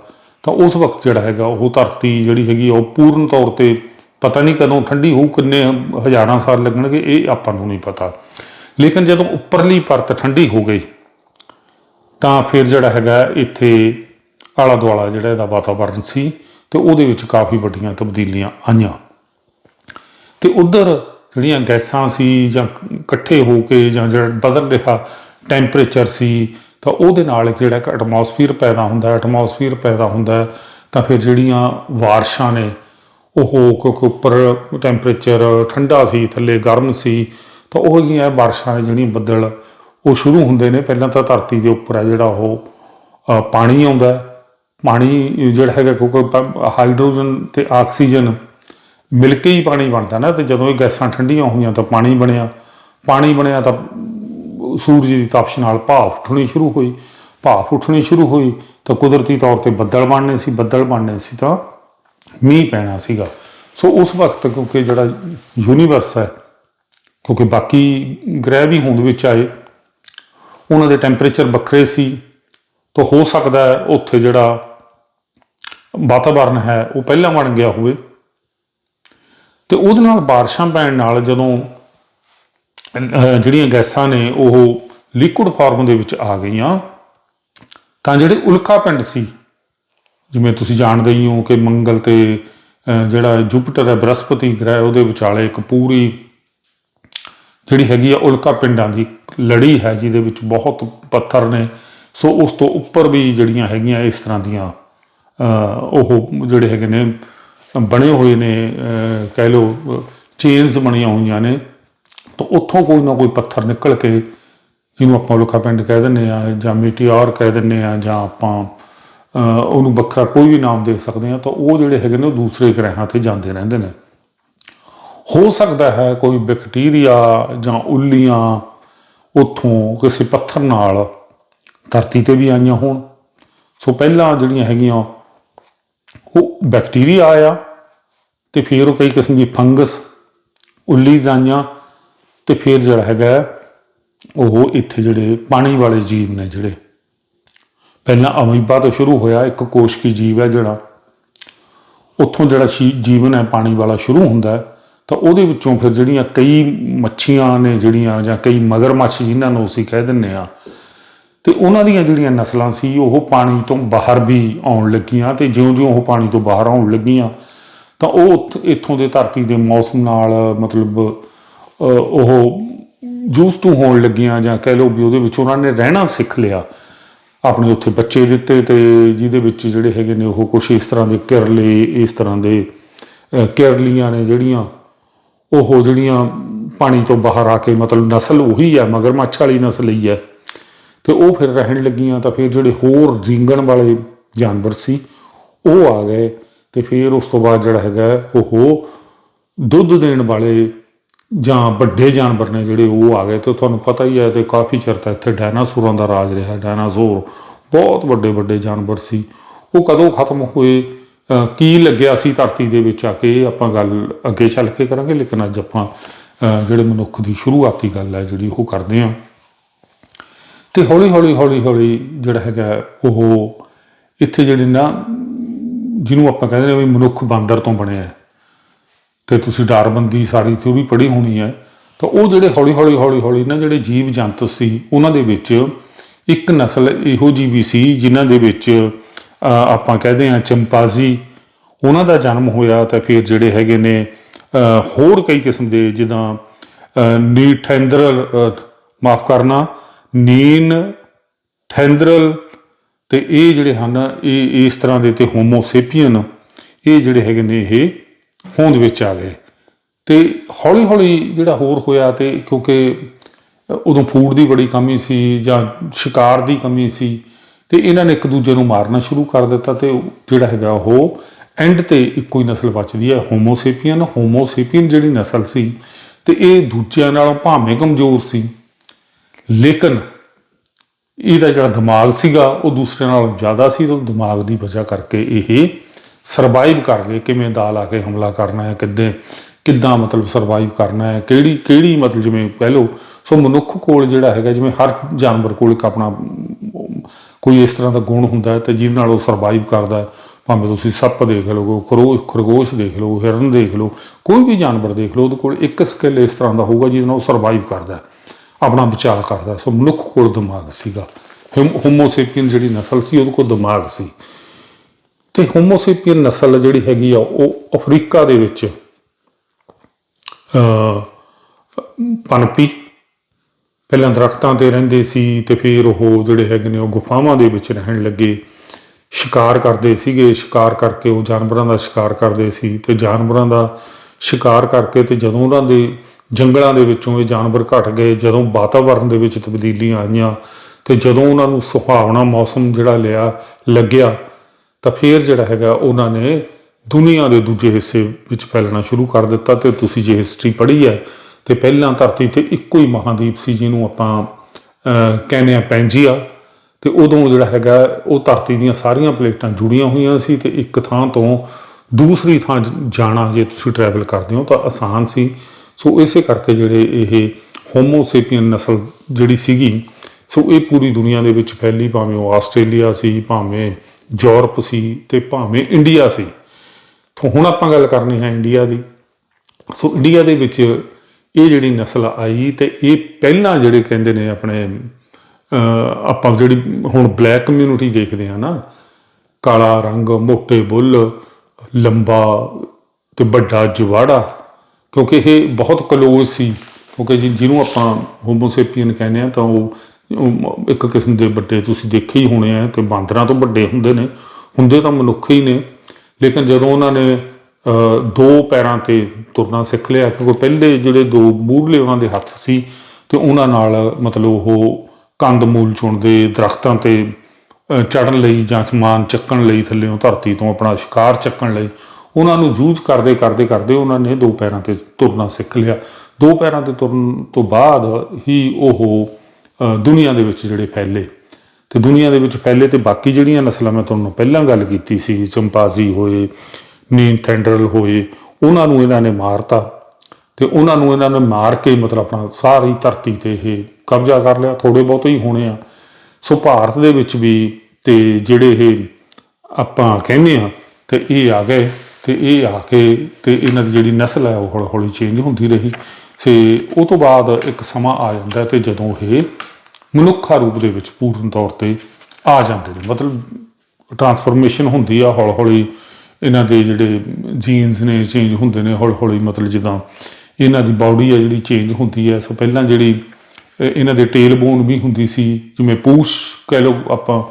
ਤਾਂ ਉਸ ਵਕਤ ਜਿਹੜਾ ਹੈਗਾ ਉਹ ਧਰਤੀ ਜਿਹੜੀ ਹੈਗੀ ਆ, ਉਹ ਪੂਰਨ ਤੌਰ ਤੇ ਪਤਾ ਨਹੀਂ ਕਦੋਂ ਠੰਡੀ ਹੋਊ, ਕਿੰਨੇ ਹਜ਼ਾਰਾਂ ਸਾਲ ਲੱਗਣਗੇ, ਇਹ ਆਪਾਂ ਨੂੰ ਨਹੀਂ ਪਤਾ। ਲੇਕਿਨ ਜਦੋਂ ਉੱਪਰਲੀ ਪਰਤ ਠੰਡੀ ਹੋ ਗਈ, ਤਾਂ ਫਿਰ ਜਿਹੜਾ ਹੈਗਾ ਇੱਥੇ ਆਲਾ ਦੁਆਲਾ ਜਿਹੜਾ ਇਹਦਾ ਵਾਤਾਵਰਣ ਸੀ, ਤੇ ਉਹਦੇ ਵਿੱਚ ਕਾਫੀ ਵੱਡੀਆਂ ਤਬਦੀਲੀਆਂ ਆਈਆਂ। ਤੇ ਉਧਰ ਜਿਹੜੀਆਂ ਗੈਸਾਂ ਸੀ ਜਾਂ ਇਕੱਠੇ ਹੋ ਕੇ ਜਾਂ ਜਿਹੜਾ ਬਦਲ ਰਿਹਾ ਟੈਂਪਰੇਚਰ ਸੀ, ਤਾਂ ਉਹਦੇ ਨਾਲ ਇੱਕ ਜਿਹੜਾ ਇੱਕ ਐਟਮੋਸਫੀਅਰ ਪੈਦਾ ਹੁੰਦਾ ਹੈ ਐਟਮੋਸਫੀਅਰ ਪੈਦਾ ਹੁੰਦਾ ਹੈ, ਤਾਂ ਫਿਰ ਜਿਹੜੀਆਂ ਵਾਰਸ਼ਾਂ ਨੇ, ਉਹ ਕਿਉਂਕਿ ਉੱਪਰ ਟੈਂਪਰੇਚਰ ਠੰਡਾ ਸੀ, ਥੱਲੇ ਗਰਮ ਸੀ, ਤਾਂ ਉਹ ਜਿਹੀਆਂ ਬਾਰਿਸ਼ਾਂ ਜਿਹੜੀਆਂ ਬੱਦਲ, ਉਹ ਸ਼ੁਰੂ ਹੁੰਦੇ ਨੇ। ਪਹਿਲਾਂ ਤਾਂ ਧਰਤੀ ਦੇ ਉੱਪਰ ਹੈ ਜਿਹੜਾ ਉਹ ਪਾਣੀ ਆਉਂਦਾ ਪਾਣੀ ਜਿਹੜਾ ਹੈਗਾ ਕਿਉਂਕਿ ਹਾਈਡਰੋਜਨ ਤੇ ਆਕਸੀਜਨ ਮਿਲ ਕੇ ਹੀ ਪਾਣੀ ਬਣਦਾ ਨਾ, ਤੇ ਜਦੋਂ ਇਹ ਗੈਸਾਂ ਠੰਡੀਆਂ ਹੋਈਆਂ ਤਾਂ ਪਾਣੀ ਬਣਿਆ। ਪਾਣੀ ਬਣਿਆ ਤਾਂ ਸੂਰਜ ਦੀ ਤਪਸ਼ ਨਾਲ ਭਾਫ ਉੱਠਣੀ ਸ਼ੁਰੂ ਹੋਈ। ਭਾਫ ਉੱਠਣੀ ਸ਼ੁਰੂ ਹੋਈ ਤਾਂ ਕੁਦਰਤੀ ਤੌਰ ਤੇ ਬੱਦਲ ਬਣਨੇ ਸੀ, ਬੱਦਲ ਬਣਨੇ ਸੀ ਤਾਂ ਮੀਂਹ ਪੈਣਾ ਸੀਗਾ। ਸੋ ਉਸ ਵਕਤ ਕਿਉਂਕਿ ਜਿਹੜਾ ਯੂਨੀਵਰਸ ਹੈ, ਕਿਉਂਕਿ ਬਾਕੀ ਗ੍ਰਹਿ ਵੀ ਹੋਂਦ ਵਿੱਚ ਆਏ, ਉਹਨਾਂ ਦੇ ਟੈਂਪਰੇਚਰ ਵੱਖਰੇ ਸੀ, ਤਾਂ ਹੋ ਸਕਦਾ ਉੱਥੇ ਜਿਹੜਾ ਵਾਤਾਵਰਨ ਹੈ ਉਹ ਪਹਿਲਾਂ ਬਣ ਗਿਆ ਹੋਵੇ। ਤੇ ਉਹਦੇ ਨਾਲ ਬਾਰਿਸ਼ਾਂ ਪੈਣ ਨਾਲ ਜਦੋਂ ਜਿਹੜੀਆਂ ਗੈਸਾਂ ਨੇ ਉਹ ਲਿਕੁਇਡ ਫਾਰਮ ਦੇ ਵਿੱਚ ਆ ਗਈਆਂ, ਤਾਂ ਜਿਹੜੇ ਉਲਕਾ ਪਿੰਡ ਸੀ, ਜਿਵੇਂ ਤੁਸੀਂ ਜਾਣਦੇ ਹੀ ਹੋ ਕਿ ਮੰਗਲ ਤੇ ਜਿਹੜਾ ਜੁਪੀਟਰ ਹੈ ਬ੍ਰਹਸਪਤੀ ਗ੍ਰਹਿ, ਉਹਦੇ ਵਿਚਾਲੇ ਇੱਕ ਪੂਰੀ ਜਿਹੜੀ ਹੈਗੀ ਆ ਉਲਕਾ ਪਿੰਡਾਂ ਦੀ ਲੜੀ ਹੈ, ਜਿਹਦੇ ਵਿੱਚ ਬਹੁਤ ਪੱਥਰ ਨੇ। ਸੋ ਉਸ ਤੋਂ ਉੱਪਰ ਵੀ ਜਿਹੜੀਆਂ ਹੈਗੀਆਂ ਇਸ ਤਰ੍ਹਾਂ ਦੀਆਂ ਉਹ ਜਿਹੜੇ ਹੈਗੇ ਨੇ ਬਣੇ ਹੋਏ ਨੇ ਕਹਿ ਲਓ ਚੇਨਸ ਬਣੀਆਂ ਹੋਈਆਂ ਨੇ। ਤਾਂ ਉੱਥੋਂ ਕੋਈ ਨਾ ਕੋਈ ਪੱਥਰ ਨਿਕਲ ਕੇ ਜਿਹਨੂੰ ਆਪਾਂ ਉਲਕਾ ਪਿੰਡ ਕਹਿ ਦਿੰਦੇ ਆ ਜਾਂ ਮੀਟੀਓਰ ਕਹਿ ਦਿੰਦੇ ਆ ਜਾਂ ਆਪਾਂ ਉਹਨੂੰ ਵੱਖਰਾ ਕੋਈ ਵੀ ਨਾਮ ਦੇ ਸਕਦੇ ਆ ਤਾਂ ਉਹ ਜਿਹੜੇ ਹੈਗੇ ਨੇ ਉਹ ਦੂਸਰੇ ਗ੍ਰਹਿਾਂ ਤੇ ਜਾਂਦੇ ਰਹਿੰਦੇ ਨੇ। ਹੋ ਸਕਦਾ ਹੈ ਕੋਈ ਬੈਕਟੀਰੀਆ ਜਾਂ ਉੱਲੀਆਂ ਉੱਥੋਂ ਕਿਸੇ ਪੱਥਰ ਨਾਲ ਧਰਤੀ ਤੇ ਵੀ ਆਈਆਂ ਹੋਣ। ਸੋ ਪਹਿਲਾਂ ਜਿਹੜੀਆਂ ਹੈਗੀਆਂ ਬੈਕਟੀਰੀਆ ਆਇਆ ਤੇ ਫਿਰ ਉਹ ਕਈ ਕਿਸਮ ਦੀ ਫੰਗਸ, ਉੱਲੀ ਜਾਈਆਂ ਤੇ ਫਿਰ ਜਿਹੜਾ ਹੈਗਾ ਉਹ ਇੱਥੇ ਜਿਹੜੇ ਪਾਣੀ ਵਾਲੇ ਜੀਵ ਨੇ ਜਿਹੜੇ। ਪਹਿਲਾਂ ਅਮੀਬਾ ਤੋਂ ਸ਼ੁਰੂ ਹੋਇਆ, ਇੱਕ ਕੋਸ਼ਕੀ ਜੀਵ ਹੈ ਜਿਹੜਾ। ਉੱਥੋਂ ਜਿਹੜਾ ਸ਼ੀ- ਜੀਵਨ ਹੈ, ਪਾਣੀ ਵਾਲਾ ਸ਼ੁਰੂ ਹੁੰਦਾ ਤਾਂ ਉਹਦੇ ਵਿੱਚੋਂ ਫਿਰ ਜਿਹੜੀਆਂ ਕਈ ਮੱਛੀਆਂ ਨੇ ਜਿਹੜੀਆਂ ਜਾਂ ਕਈ ਮਗਰਮੱਛ ਜਿਨ੍ਹਾਂ ਨੂੰ ਅਸੀਂ ਕਹਿ ਦਿੰਨੇ ਆ ਤੇ ਉਹਨਾਂ ਦੀਆਂ ਜਿਹੜੀਆਂ ਨਸਲਾਂ ਸੀ ਉਹ ਪਾਣੀ ਤੋਂ ਬਾਹਰ ਵੀ ਆਉਣ ਲੱਗੀਆਂ ਤੇ ਜਿਉਂ-ਜਿਉਂ ਉਹ ਪਾਣੀ ਤੋਂ ਬਾਹਰ ਆਉਣ ਲੱਗੀਆਂ ਤਾਂ ਉਹ ਉੱਥ- ਇੱਥੋਂ ਦੇ ਧਰਤੀ ਦੇ ਮੌਸਮ ਨਾਲ ਮਤਲਬ ਉਹ ਜੂਸ ਟੂ ਹੋਣ ਲੱਗੀਆਂ ਜਾਂ ਕਹਿ ਲਓ ਵੀ ਉਹਦੇ ਵਿੱਚ ਉਹਨਾਂ ਨੇ ਰਹਿਣਾ ਸਿੱਖ ਲਿਆ। ਆਪਣੇ ਉੱਥੇ ਬੱਚੇ ਦਿੱਤੇ ਤੇ ਜਿਹਦੇ ਵਿੱਚ ਜਿਹੜੇ ਹੈਗੇ ਨੇ ਉਹ ਕੁਛ ਇਸ ਤਰ੍ਹਾਂ ਦੇ ਕਿਰਲੇ ਇਸ ਤਰ੍ਹਾਂ ਦੇ ਅ, ਕਿਰਲੀਆਂ ਨੇ ਜਿਹੜੀਆਂ ਉਹ ਜਿਹੜੀਆਂ ਪਾਣੀ ਤੋਂ ਬਾਹਰ ਆ ਕੇ ਮਤਲਬ ਨਸਲ ਉਹੀ ਹੈ ਮਗਰਮੱਛ ਵਾਲੀ ਨਸਲ ਹੀ ਹੈ। ਤੇ ਉਹ ਫਿਰ ਰਹਿਣ ਲੱਗੀਆਂ ਤਾਂ ਫਿਰ ਜਿਹੜੇ ਹੋਰ ਰੀਂਗਣ ਵਾਲੇ ਜਾਨਵਰ ਸੀ, ਉਹ ਆ ਗਏ ਤੇ ਫਿਰ ਉਸ ਤੋਂ ਬਾਅਦ ਜਿਹੜਾ ਹੈਗਾ, ਉਹ ਦੁੱਧ ਦੇਣ ਵਾਲੇ ਜਾਂ ਵੱਡੇ ਜਾਨਵਰ ਨੇ ਜਿਹੜੇ ਉਹ ਆ ਗਏ ਤੇ ਤੁਹਾਨੂੰ ਪਤਾ ਹੀ ਹੈ ਤੇ ਕਾਫੀ ਚਿਰ ਤੱਕ ਇੱਥੇ ਡਾਇਨਾਸੌਰਾਂ ਦਾ ਰਾਜ ਰਿਹਾ, ਡਾਇਨਾਸੌਰ ਬਹੁਤ ਵੱਡੇ ਵੱਡੇ ਜਾਨਵਰ ਸੀ। ਉਹ ਕਦੋਂ ਖਤਮ ਹੋਏ ਕੀ ਲੱਗਿਆ ਸੀ ਧਰਤੀ ਦੇ ਵਿੱਚ ਆ ਕੇ, ਆਪਾਂ ਗੱਲ ਅੱਗੇ ਚੱਲ ਕੇ ਕਰਾਂਗੇ, ਲੇਕਿਨ ਅੱਜ ਆਪਾਂ ਜਿਹੜੇ ਮਨੁੱਖ ਦੀ ਸ਼ੁਰੂਆਤੀ ਗੱਲ ਹੈ ਜਿਹੜੀ ਉਹ ਕਰਦੇ ਹਾਂ। ਤੇ ਹੌਲੀ ਹੌਲੀ ਹੌਲੀ ਹੌਲੀ ਜਿਹੜਾ ਹੈਗਾ ਉਹ ਇੱਥੇ ਜਿਹੜੇ ਨਾ ਜਿਹਨੂੰ ਆਪਾਂ ਕਹਿੰਦੇ ਨੇ ਵੀ ਮਨੁੱਖ ਬਾਂਦਰ ਤੋਂ ਬਣਿਆ ਹੈ। ਤੇ ਤੁਸੀਂ ਡਾਰਬੰਦੀ ਸਾਰੀ ਥਿਊਰੀ ਪੜ੍ਹੀ ਹੋਣੀ ਹੈ। ਤਾਂ ਉਹ ਜਿਹੜੇ ਹੌਲੀ ਹੌਲੀ ਹੌਲੀ ਹੌਲੀ ਨਾ ਜਿਹੜੇ ਜੀਵ ਜੰਤੂ ਸੀ ਉਹਨਾਂ ਦੇ ਵਿੱਚ ਇੱਕ ਨਸਲ ਇਹੋ ਜਿਹੀ ਵੀ ਸੀ ਜਿਨ੍ਹਾਂ ਦੇ ਵਿੱਚ ਆਪਾਂ ਕਹਦੇ ਹਾਂ ਚੰਪਾਜ਼ੀ ਉਹਨਾਂ ਦਾ ਜਨਮ ਹੋਇਆ ਤਾਂ ਫਿਰ ਜਿਹੜੇ ਹੈਗੇ ਨੇ ਹੋਰ ਕਈ ਕਿਸਮ ਦੇ ਜਿੱਦਾਂ ਅਹ, ਨੀਠੈਂਦਰਲ ਮਾਫ ਕਰਨਾ ਨੀਨ, ਥੈਂਦਰਲ ਤੇ ਇਹ ਜਿਹੜੇ ਹਨ, ਇਹ ਇਸ ਤਰ੍ਹਾਂ ਦੇ ਤੇ ਹੋਮੋਸੇਪੀਅਨ ਇਹ ਜਿਹੜੇ ਹੈਗੇ ਨੇ ਇਹ ਹੋਂਦ ਵਿੱਚ ਆ ਗਏ। ਤੇ ਹੌਲੀ ਹੌਲੀ ਜਿਹੜਾ ਹੋਰ ਹੋਇਆ ਤੇ ਕਿਉਂਕਿ ਉਦੋਂ ਫੂਡ ਦੀ ਬੜੀ ਕਮੀ ਸੀ ਜਾਂ ਸ਼ਿਕਾਰ ਦੀ ਕਮੀ ਸੀ, ਤੇ ਇਹਨਾਂ ਨੇ ਇੱਕ ਦੂਜੇ ਨੂੰ ਮਾਰਨਾ ਸ਼ੁਰੂ ਕਰ ਦਿੱਤਾ ਤੇ ਜਿਹੜਾ ਹੈਗਾ ਉਹ ਐਂਡ ਤੇ ਇੱਕੋ ਹੀ ਨਸਲ ਬਚਦੀ ਹੈ ਹੋਮੋਸੇਪੀਅਨ ਹੋਮੋਸੇਪੀਅਨ ਜਿਹੜੀ ਨਸਲ ਸੀ ਤੇ ਇਹ ਦੂਜਿਆਂ ਨਾਲੋਂ ਭਾਵੇਂ ਕਮਜ਼ੋਰ ਸੀ। ਲੇਕਿਨ ਇਹਦਾ ਜਿਹੜਾ ਦਿਮਾਗ ਸੀਗਾ, ਉਹ ਦੂਸਰੇ ਨਾਲੋਂ ਜ਼ਿਆਦਾ ਸੀ ਤੇ ਦਿਮਾਗ ਦੀ ਵਜ੍ਹਾ ਕਰਕੇ ਇਹ ਸਰਵਾਈਵ ਕਰ ਗਏ। ਕਿਵੇਂ ਦਾਲ ਆ ਕੇ ਹਮਲਾ ਕਰਨਾ ਹੈ, ਕਿੱਦਾਂ ਕਿੱਦਾਂ ਮਤਲਬ ਸਰਵਾਈਵ ਕਰਨਾ ਹੈ, ਕਿਹੜੀ ਕਿਹੜੀ ਮਤਲਬ ਜਿਵੇਂ ਕਹਿ ਲਓ, ਸੋ ਮਨੁੱਖ ਕੋਲ ਜਿਹੜਾ ਹੈਗਾ, ਜਿਵੇਂ ਹਰ ਜਾਨਵਰ ਕੋਲ ਇੱਕ ਆਪਣਾ ਕੋਈ ਇਸ ਤਰ੍ਹਾਂ ਦਾ ਗੁਣ ਹੁੰਦਾ ਹੈ, ਤੇ ਜਿਹਦੇ ਨਾਲ ਉਹ ਸਰਵਾਈਵ ਕਰਦਾ ਭਾਵੇਂ ਤੁਸੀਂ ਸੱਪ ਦੇਖ ਲਓ ਖਰੋਸ਼ ਖਰਗੋਸ਼ ਦੇਖ ਲਓ, ਹਿਰਨ ਦੇਖ ਲਓ, ਕੋਈ ਵੀ ਜਾਨਵਰ ਦੇਖ ਲਓ, ਉਹਦੇ ਕੋਲ ਇੱਕ ਸਕਿੱਲ ਇਸ ਤਰ੍ਹਾਂ ਦਾ ਹੋਊਗਾ ਜਿਹਦੇ ਨਾਲ ਉਹ ਸਰਵਾਈਵ ਕਰਦਾ ਆਪਣਾ ਬਚਾਅ ਕਰਦਾ। ਸੋ ਮਨੁੱਖ ਕੋਲ ਦਿਮਾਗ ਸੀਗਾ। ਹੋਮੋਸੇਪੀਅਨ ਜਿਹੜੀ ਨਸਲ ਸੀ, ਉਹਦੇ ਕੋਲ ਦਿਮਾਗ ਸੀ। ਤੇ ਹੋਮੋਸੇਪੀਅਨ ਨਸਲ ਜਿਹੜੀ ਹੈਗੀ ਆ, ਉਹ ਅਫਰੀਕਾ ਦੇ ਵਿੱਚ ਅ ਪਨਪੀ, ਪਹਿਲਾਂ ਦਰਖਤਾਂ ਤੇ ਰਹਿੰਦੇ ਸੀ ਤੇ ਫਿਰ ਉਹ ਜਿਹੜੇ ਹੈਗੇ ਨੇ, ਉਹ ਗੁਫਾਵਾਂ ਦੇ ਵਿੱਚ ਰਹਿਣ ਲੱਗੇ। ਸ਼ਿਕਾਰ ਕਰਦੇ ਸੀਗੇ। ਸ਼ਿਕਾਰ ਕਰਕੇ ਉਹ ਜਾਨਵਰਾਂ ਦਾ ਸ਼ਿਕਾਰ ਕਰਦੇ ਸੀ ਤੇ ਜਾਨਵਰਾਂ ਦਾ ਸ਼ਿਕਾਰ ਕਰਕੇ ਤੇ ਜਦੋਂ ਉਹਨਾਂ ਦੇ ਜੰਗਲਾਂ ਦੇ ਵਿੱਚੋਂ ਇਹ ਜਾਨਵਰ ਘਟ ਗਏ, ਜਦੋਂ ਵਾਤਾਵਰਣ ਦੇ ਵਿੱਚ ਤਬਦੀਲੀਆਂ ਆਈਆਂ ਤੇ ਜਦੋਂ ਉਹਨਾਂ ਨੂੰ ਸੁਹਾਵਣਾ ਮੌਸਮ ਜਿਹੜਾ ਲਿਆ, ਲੱਗਿਆ, ਤਾਂ ਫਿਰ ਜਿਹੜਾ ਹੈਗਾ ਉਹਨਾਂ ਨੇ ਦੁਨੀਆ ਦੇ ਦੂਜੇ ਹਿੱਸੇ ਵਿੱਚ ਫੈਲਣਾ ਸ਼ੁਰੂ ਕਰ ਦਿੱਤਾ ਤੇ ਤੁਸੀਂ ਜੇ ਹਿਸਟਰੀ ਪੜ੍ਹੀ ਹੈ, ਤੇ ਪਹਿਲਾਂ ਧਰਤੀ ਤੇ ਇੱਕੋ ਹੀ ਮਹਾਦੀਪ ਸੀ ਜਿਹਨੂੰ ਆਪਾਂ ਕਹਿੰਦੇ ਆ ਪੈਂਜੀਆ ਤੇ ਉਦੋਂ ਜਿਹੜਾ ਹੈਗਾ ਉਹ ਧਰਤੀ ਦੀਆਂ ਸਾਰੀਆਂ ਪਲੇਟਾਂ ਜੁੜੀਆਂ ਹੋਈਆਂ ਸੀ ਤੇ ਇੱਕ ਥਾਂ ਤੋਂ ਦੂਸਰੀ ਥਾਂ ਜਾਣਾ ਜੇ ਤੁਸੀਂ ਟਰੈਵਲ ਕਰਦੇ ਹੋ ਤਾਂ ਆਸਾਨ ਸੀ। ਸੋ ਇਸੇ ਕਰਕੇ ਜਿਹੜੇ ਇਹ ਹੋਮੋਸੇਪੀਅਨ ਨਸਲ ਜਿਹੜੀ ਸੀਗੀ, ਸੋ ਇਹ ਪੂਰੀ ਦੁਨੀਆ ਦੇ ਵਿੱਚ ਫੈਲੀ, ਭਾਵੇਂ ਉਹ ਆਸਟ੍ਰੇਲੀਆ ਸੀ, ਭਾਵੇਂ ਯੂਰਪ ਸੀ ਤੇ ਭਾਵੇਂ ਇੰਡੀਆ ਸੀ। ਤਾਂ ਹੁਣ ਆਪਾਂ ਗੱਲ ਕਰਨੀ ਹੈ ਇੰਡੀਆ ਦੀ। ਸੋ ਇੰਡੀਆ ਦੇ ਵਿੱਚ ਇਹ ਜਿਹੜੀ ਨਸਲ ਆਈ ਤੇ ਇਹ ਪਹਿਲਾਂ ਜਿਹੜੇ ਕਹਿੰਦੇ ਨੇ ਆਪਣੇ ਆਪਾਂ ਜਿਹੜੀ ਹੁਣ ਬਲੈਕ ਕਮਿਊਨਿਟੀ ਦੇਖਦੇ ਆ ਨਾ, ਕਾਲਾ ਰੰਗ, ਮੋਟੇ ਬੁੱਲ, ਲੰਬਾ ਤੇ ਵੱਡਾ ਜਵਾੜਾ ਕਿਉਂਕਿ ਇਹ ਬਹੁਤ ਕਲੋਜ਼ ਸੀ। ਕਿਉਂਕਿ ਜਿ- ਜਿਹਨੂੰ ਆਪਾਂ ਹੋਮੋਸੇਪੀਅਨ ਕਹਿੰਦੇ ਆ ਤਾਂ ਉਹ ਉਹ ਇੱਕ ਕਿਸਮ ਦੇ ਵੱਡੇ ਤੁਸੀਂ ਦੇਖੇ ਹੀ ਹੋਣੇ ਆ ਤੇ ਬਾਂਦਰਾਂ ਤੋਂ ਵੱਡੇ ਹੁੰਦੇ ਨੇ। ਹੁੰਦੇ ਤਾਂ ਮਨੁੱਖ ਹੀ ਨੇ। ਲੇਕਿਨ ਜਦੋਂ ਉਹਨਾਂ ਨੇ ਅਹ, ਦੋ ਪੈਰਾਂ ਤੇ ਤੁਰਨਾ ਸਿੱਖ ਲਿਆ ਕਿਉਂਕਿ ਪਹਿਲੇ ਜਿਹੜੇ ਦੋ ਮੂਹਰਲੇ ਉਹਨਾਂ ਦੇ ਹੱਥ ਸੀ ਤੇ ਉਹਨਾਂ ਨਾਲ ਮਤਲਬ ਉਹ ਕੰਦ ਮੂਲ ਚੁਣਦੇ ਦਰਖਤਾਂ ਤੇ ਚੜਨ ਲਈ ਜਾਂ ਸਮਾਨ ਚੱਕਣ ਲਈ ਥੱਲੇੋਂ ਧਰਤੀ ਤੋਂ ਆਪਣਾ ਸ਼ਿਕਾਰ ਚੱਕਣ ਲਈ ਉਹਨਾਂ ਨੂੰ ਜੂਝ ਕਰਦੇ ਕਰਦੇ ਕਰਦੇ ਉਹਨਾਂ ਨੇ ਦੋ ਪੈਰਾਂ ਤੇ ਤੁਰਨਾ ਸਿੱਖ ਲਿਆ। ਦੋ ਪੈਰਾਂ ਤੇ ਤੁਰਨ ਤੋਂ ਬਾਅਦ ਹੀ ਉਹ ਦੁਨੀਆ ਦੇ ਵਿੱਚ ਜਿਹੜੇ ਫੈਲੇ। ਤੇ ਦੁਨੀਆ ਦੇ ਵਿੱਚ ਫੈਲੇ ਤੇ ਬਾਕੀ ਜਿਹੜੀਆਂ ਨਸਲਾਂ, ਮੈਂ ਤੁਹਾਨੂੰ ਪਹਿਲਾਂ ਗੱਲ ਕੀਤੀ ਸੀ, ਚੰਪਾਜ਼ੀ ਹੋਏ ਨੀਨ ਥੈਂਡਰਲ ਹੋਏ, ਉਹਨਾਂ ਨੂੰ ਇਹਨਾਂ ਨੇ ਮਾਰਤਾ। ਤੇ ਉਹਨਾਂ ਨੂੰ ਇਹਨਾਂ ਨੇ ਮਾਰ ਕੇ ਮਤਲਬ ਆਪਣਾ ਸਾਰੀ ਧਰਤੀ ਤੇ ਇਹ ਕਬਜ਼ਾ ਕਰ ਲਿਆ ਥੋੜੇ ਬਹੁਤੇ ਹੀ ਹੋਣੇ ਆ। ਸੋ ਭਾਰਤ ਦੇ ਵਿੱਚ ਵੀ ਤੇ ਜਿਹੜੇ ਇਹ ਆਪਾਂ ਕਹਿੰਦੇ ਆ, ਤੇ ਇਹ ਆ ਗਏ। ਤੇ ਇਹ ਆ ਕੇ ਤੇ ਇਹਨਾਂ ਦੀ ਜਿਹੜੀ ਨਸਲ ਹੈ ਉਹ ਹੌਲੀ ਹੌਲੀ ਚੇਂਜ ਹੁੰਦੀ ਰਹੀ। ਤੇ ਉਹ ਤੋਂ ਬਾਅਦ ਇੱਕ ਸਮਾਂ ਆ ਜਾਂਦਾ ਹੈ ਤੇ ਜਦੋਂ ਇਹ ਮਨੁੱਖਾ ਰੂਪ ਦੇ ਵਿੱਚ ਪੂਰਨ ਤੌਰ ਤੇ ਆ ਜਾਂਦੇ ਨੇ। ਮਤਲਬ ਟਰਾਂਸਫਰਮੇਸ਼ਨ ਹੁੰਦੀ ਆ, ਹੌਲੀ ਹੌਲੀ ਇਹਨਾਂ ਦੇ ਜਿਹੜੇ ਜੀਨਸ ਨੇ ਚੇਂਜ ਹੁੰਦੇ ਨੇ, ਹੌਲੀ ਹੌਲੀ ਮਤਲਬ ਜਿੱਦਾਂ ਇਹਨਾਂ ਦੀ ਬਾਡੀ ਆ ਜਿਹੜੀ ਚੇਂਜ ਹੁੰਦੀ ਹੈ ਸੋ ਪਹਿਲਾਂ ਜਿਹੜੀ ਇਹਨਾਂ ਦੇ ਟੇਲ ਬੋਨ ਵੀ ਹੁੰਦੀ ਸੀ, ਜਿਵੇਂ ਪੂਛ ਕਹਿ ਲਓ ਆਪਾਂ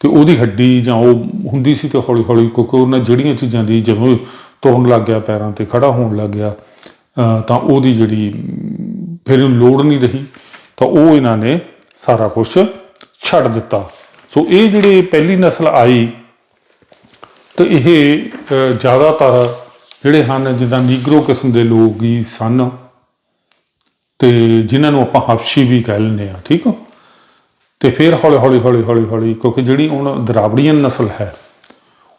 ਤੇ ਉਹਦੀ ਹੱਡੀ ਜਾਂ ਉਹ ਹੁੰਦੀ ਸੀ ਤੇ ਹੌਲੀ ਹੌਲੀ ਕਿਉਂਕਿ ਉਹਨਾਂ ਜਿਹੜੀਆਂ ਚੀਜ਼ਾਂ ਦੀ ਜਦੋਂ ਤੁਰਨ ਲੱਗ ਗਿਆ ਪੈਰਾਂ ਤੇ ਖੜਾ ਹੋਣ ਲੱਗ ਗਿਆ ਤਾਂ ਉਹਦੀ ਜਿਹੜੀ, ਫਿਰ ਲੋੜ ਨਹੀਂ ਰਹੀ, ਤਾਂ ਉਹ ਇਹਨਾਂ ਨੇ ਸਾਰਾ ਕੁਝ ਛੱਡ ਦਿੱਤਾ। ਸੋ ਇਹ ਜਿਹੜੇ ਪਹਿਲੀ ਨਸਲ ਆਈ, ਤੇ ਇਹ ਜ਼ਿਆਦਾਤਰ ਜਿਹੜੇ ਹਨ, ਜਿੱਦਾਂ ਨੀਗਰੋ ਕਿਸਮ ਦੇ ਲੋਕ ਹੀ ਸਨ, ਤੇ ਜਿਨ੍ਹਾਂ ਨੂੰ ਆਪਾਂ ਹਫਸ਼ੀ ਵੀ ਕਹਿ ਲੈਂਦੇ ਆ ਠੀਕ ਹੋ ਤੇ ਫਿਰ ਹੌਲੀ ਹੌਲੀ ਹੌਲੀ ਹੌਲੀ ਹੌਲੀ, ਕਿਉਂਕਿ ਜਿਹੜੀ ਹੁਣ ਦਰਾਵੜੀਅਨ ਨਸਲ ਹੈ,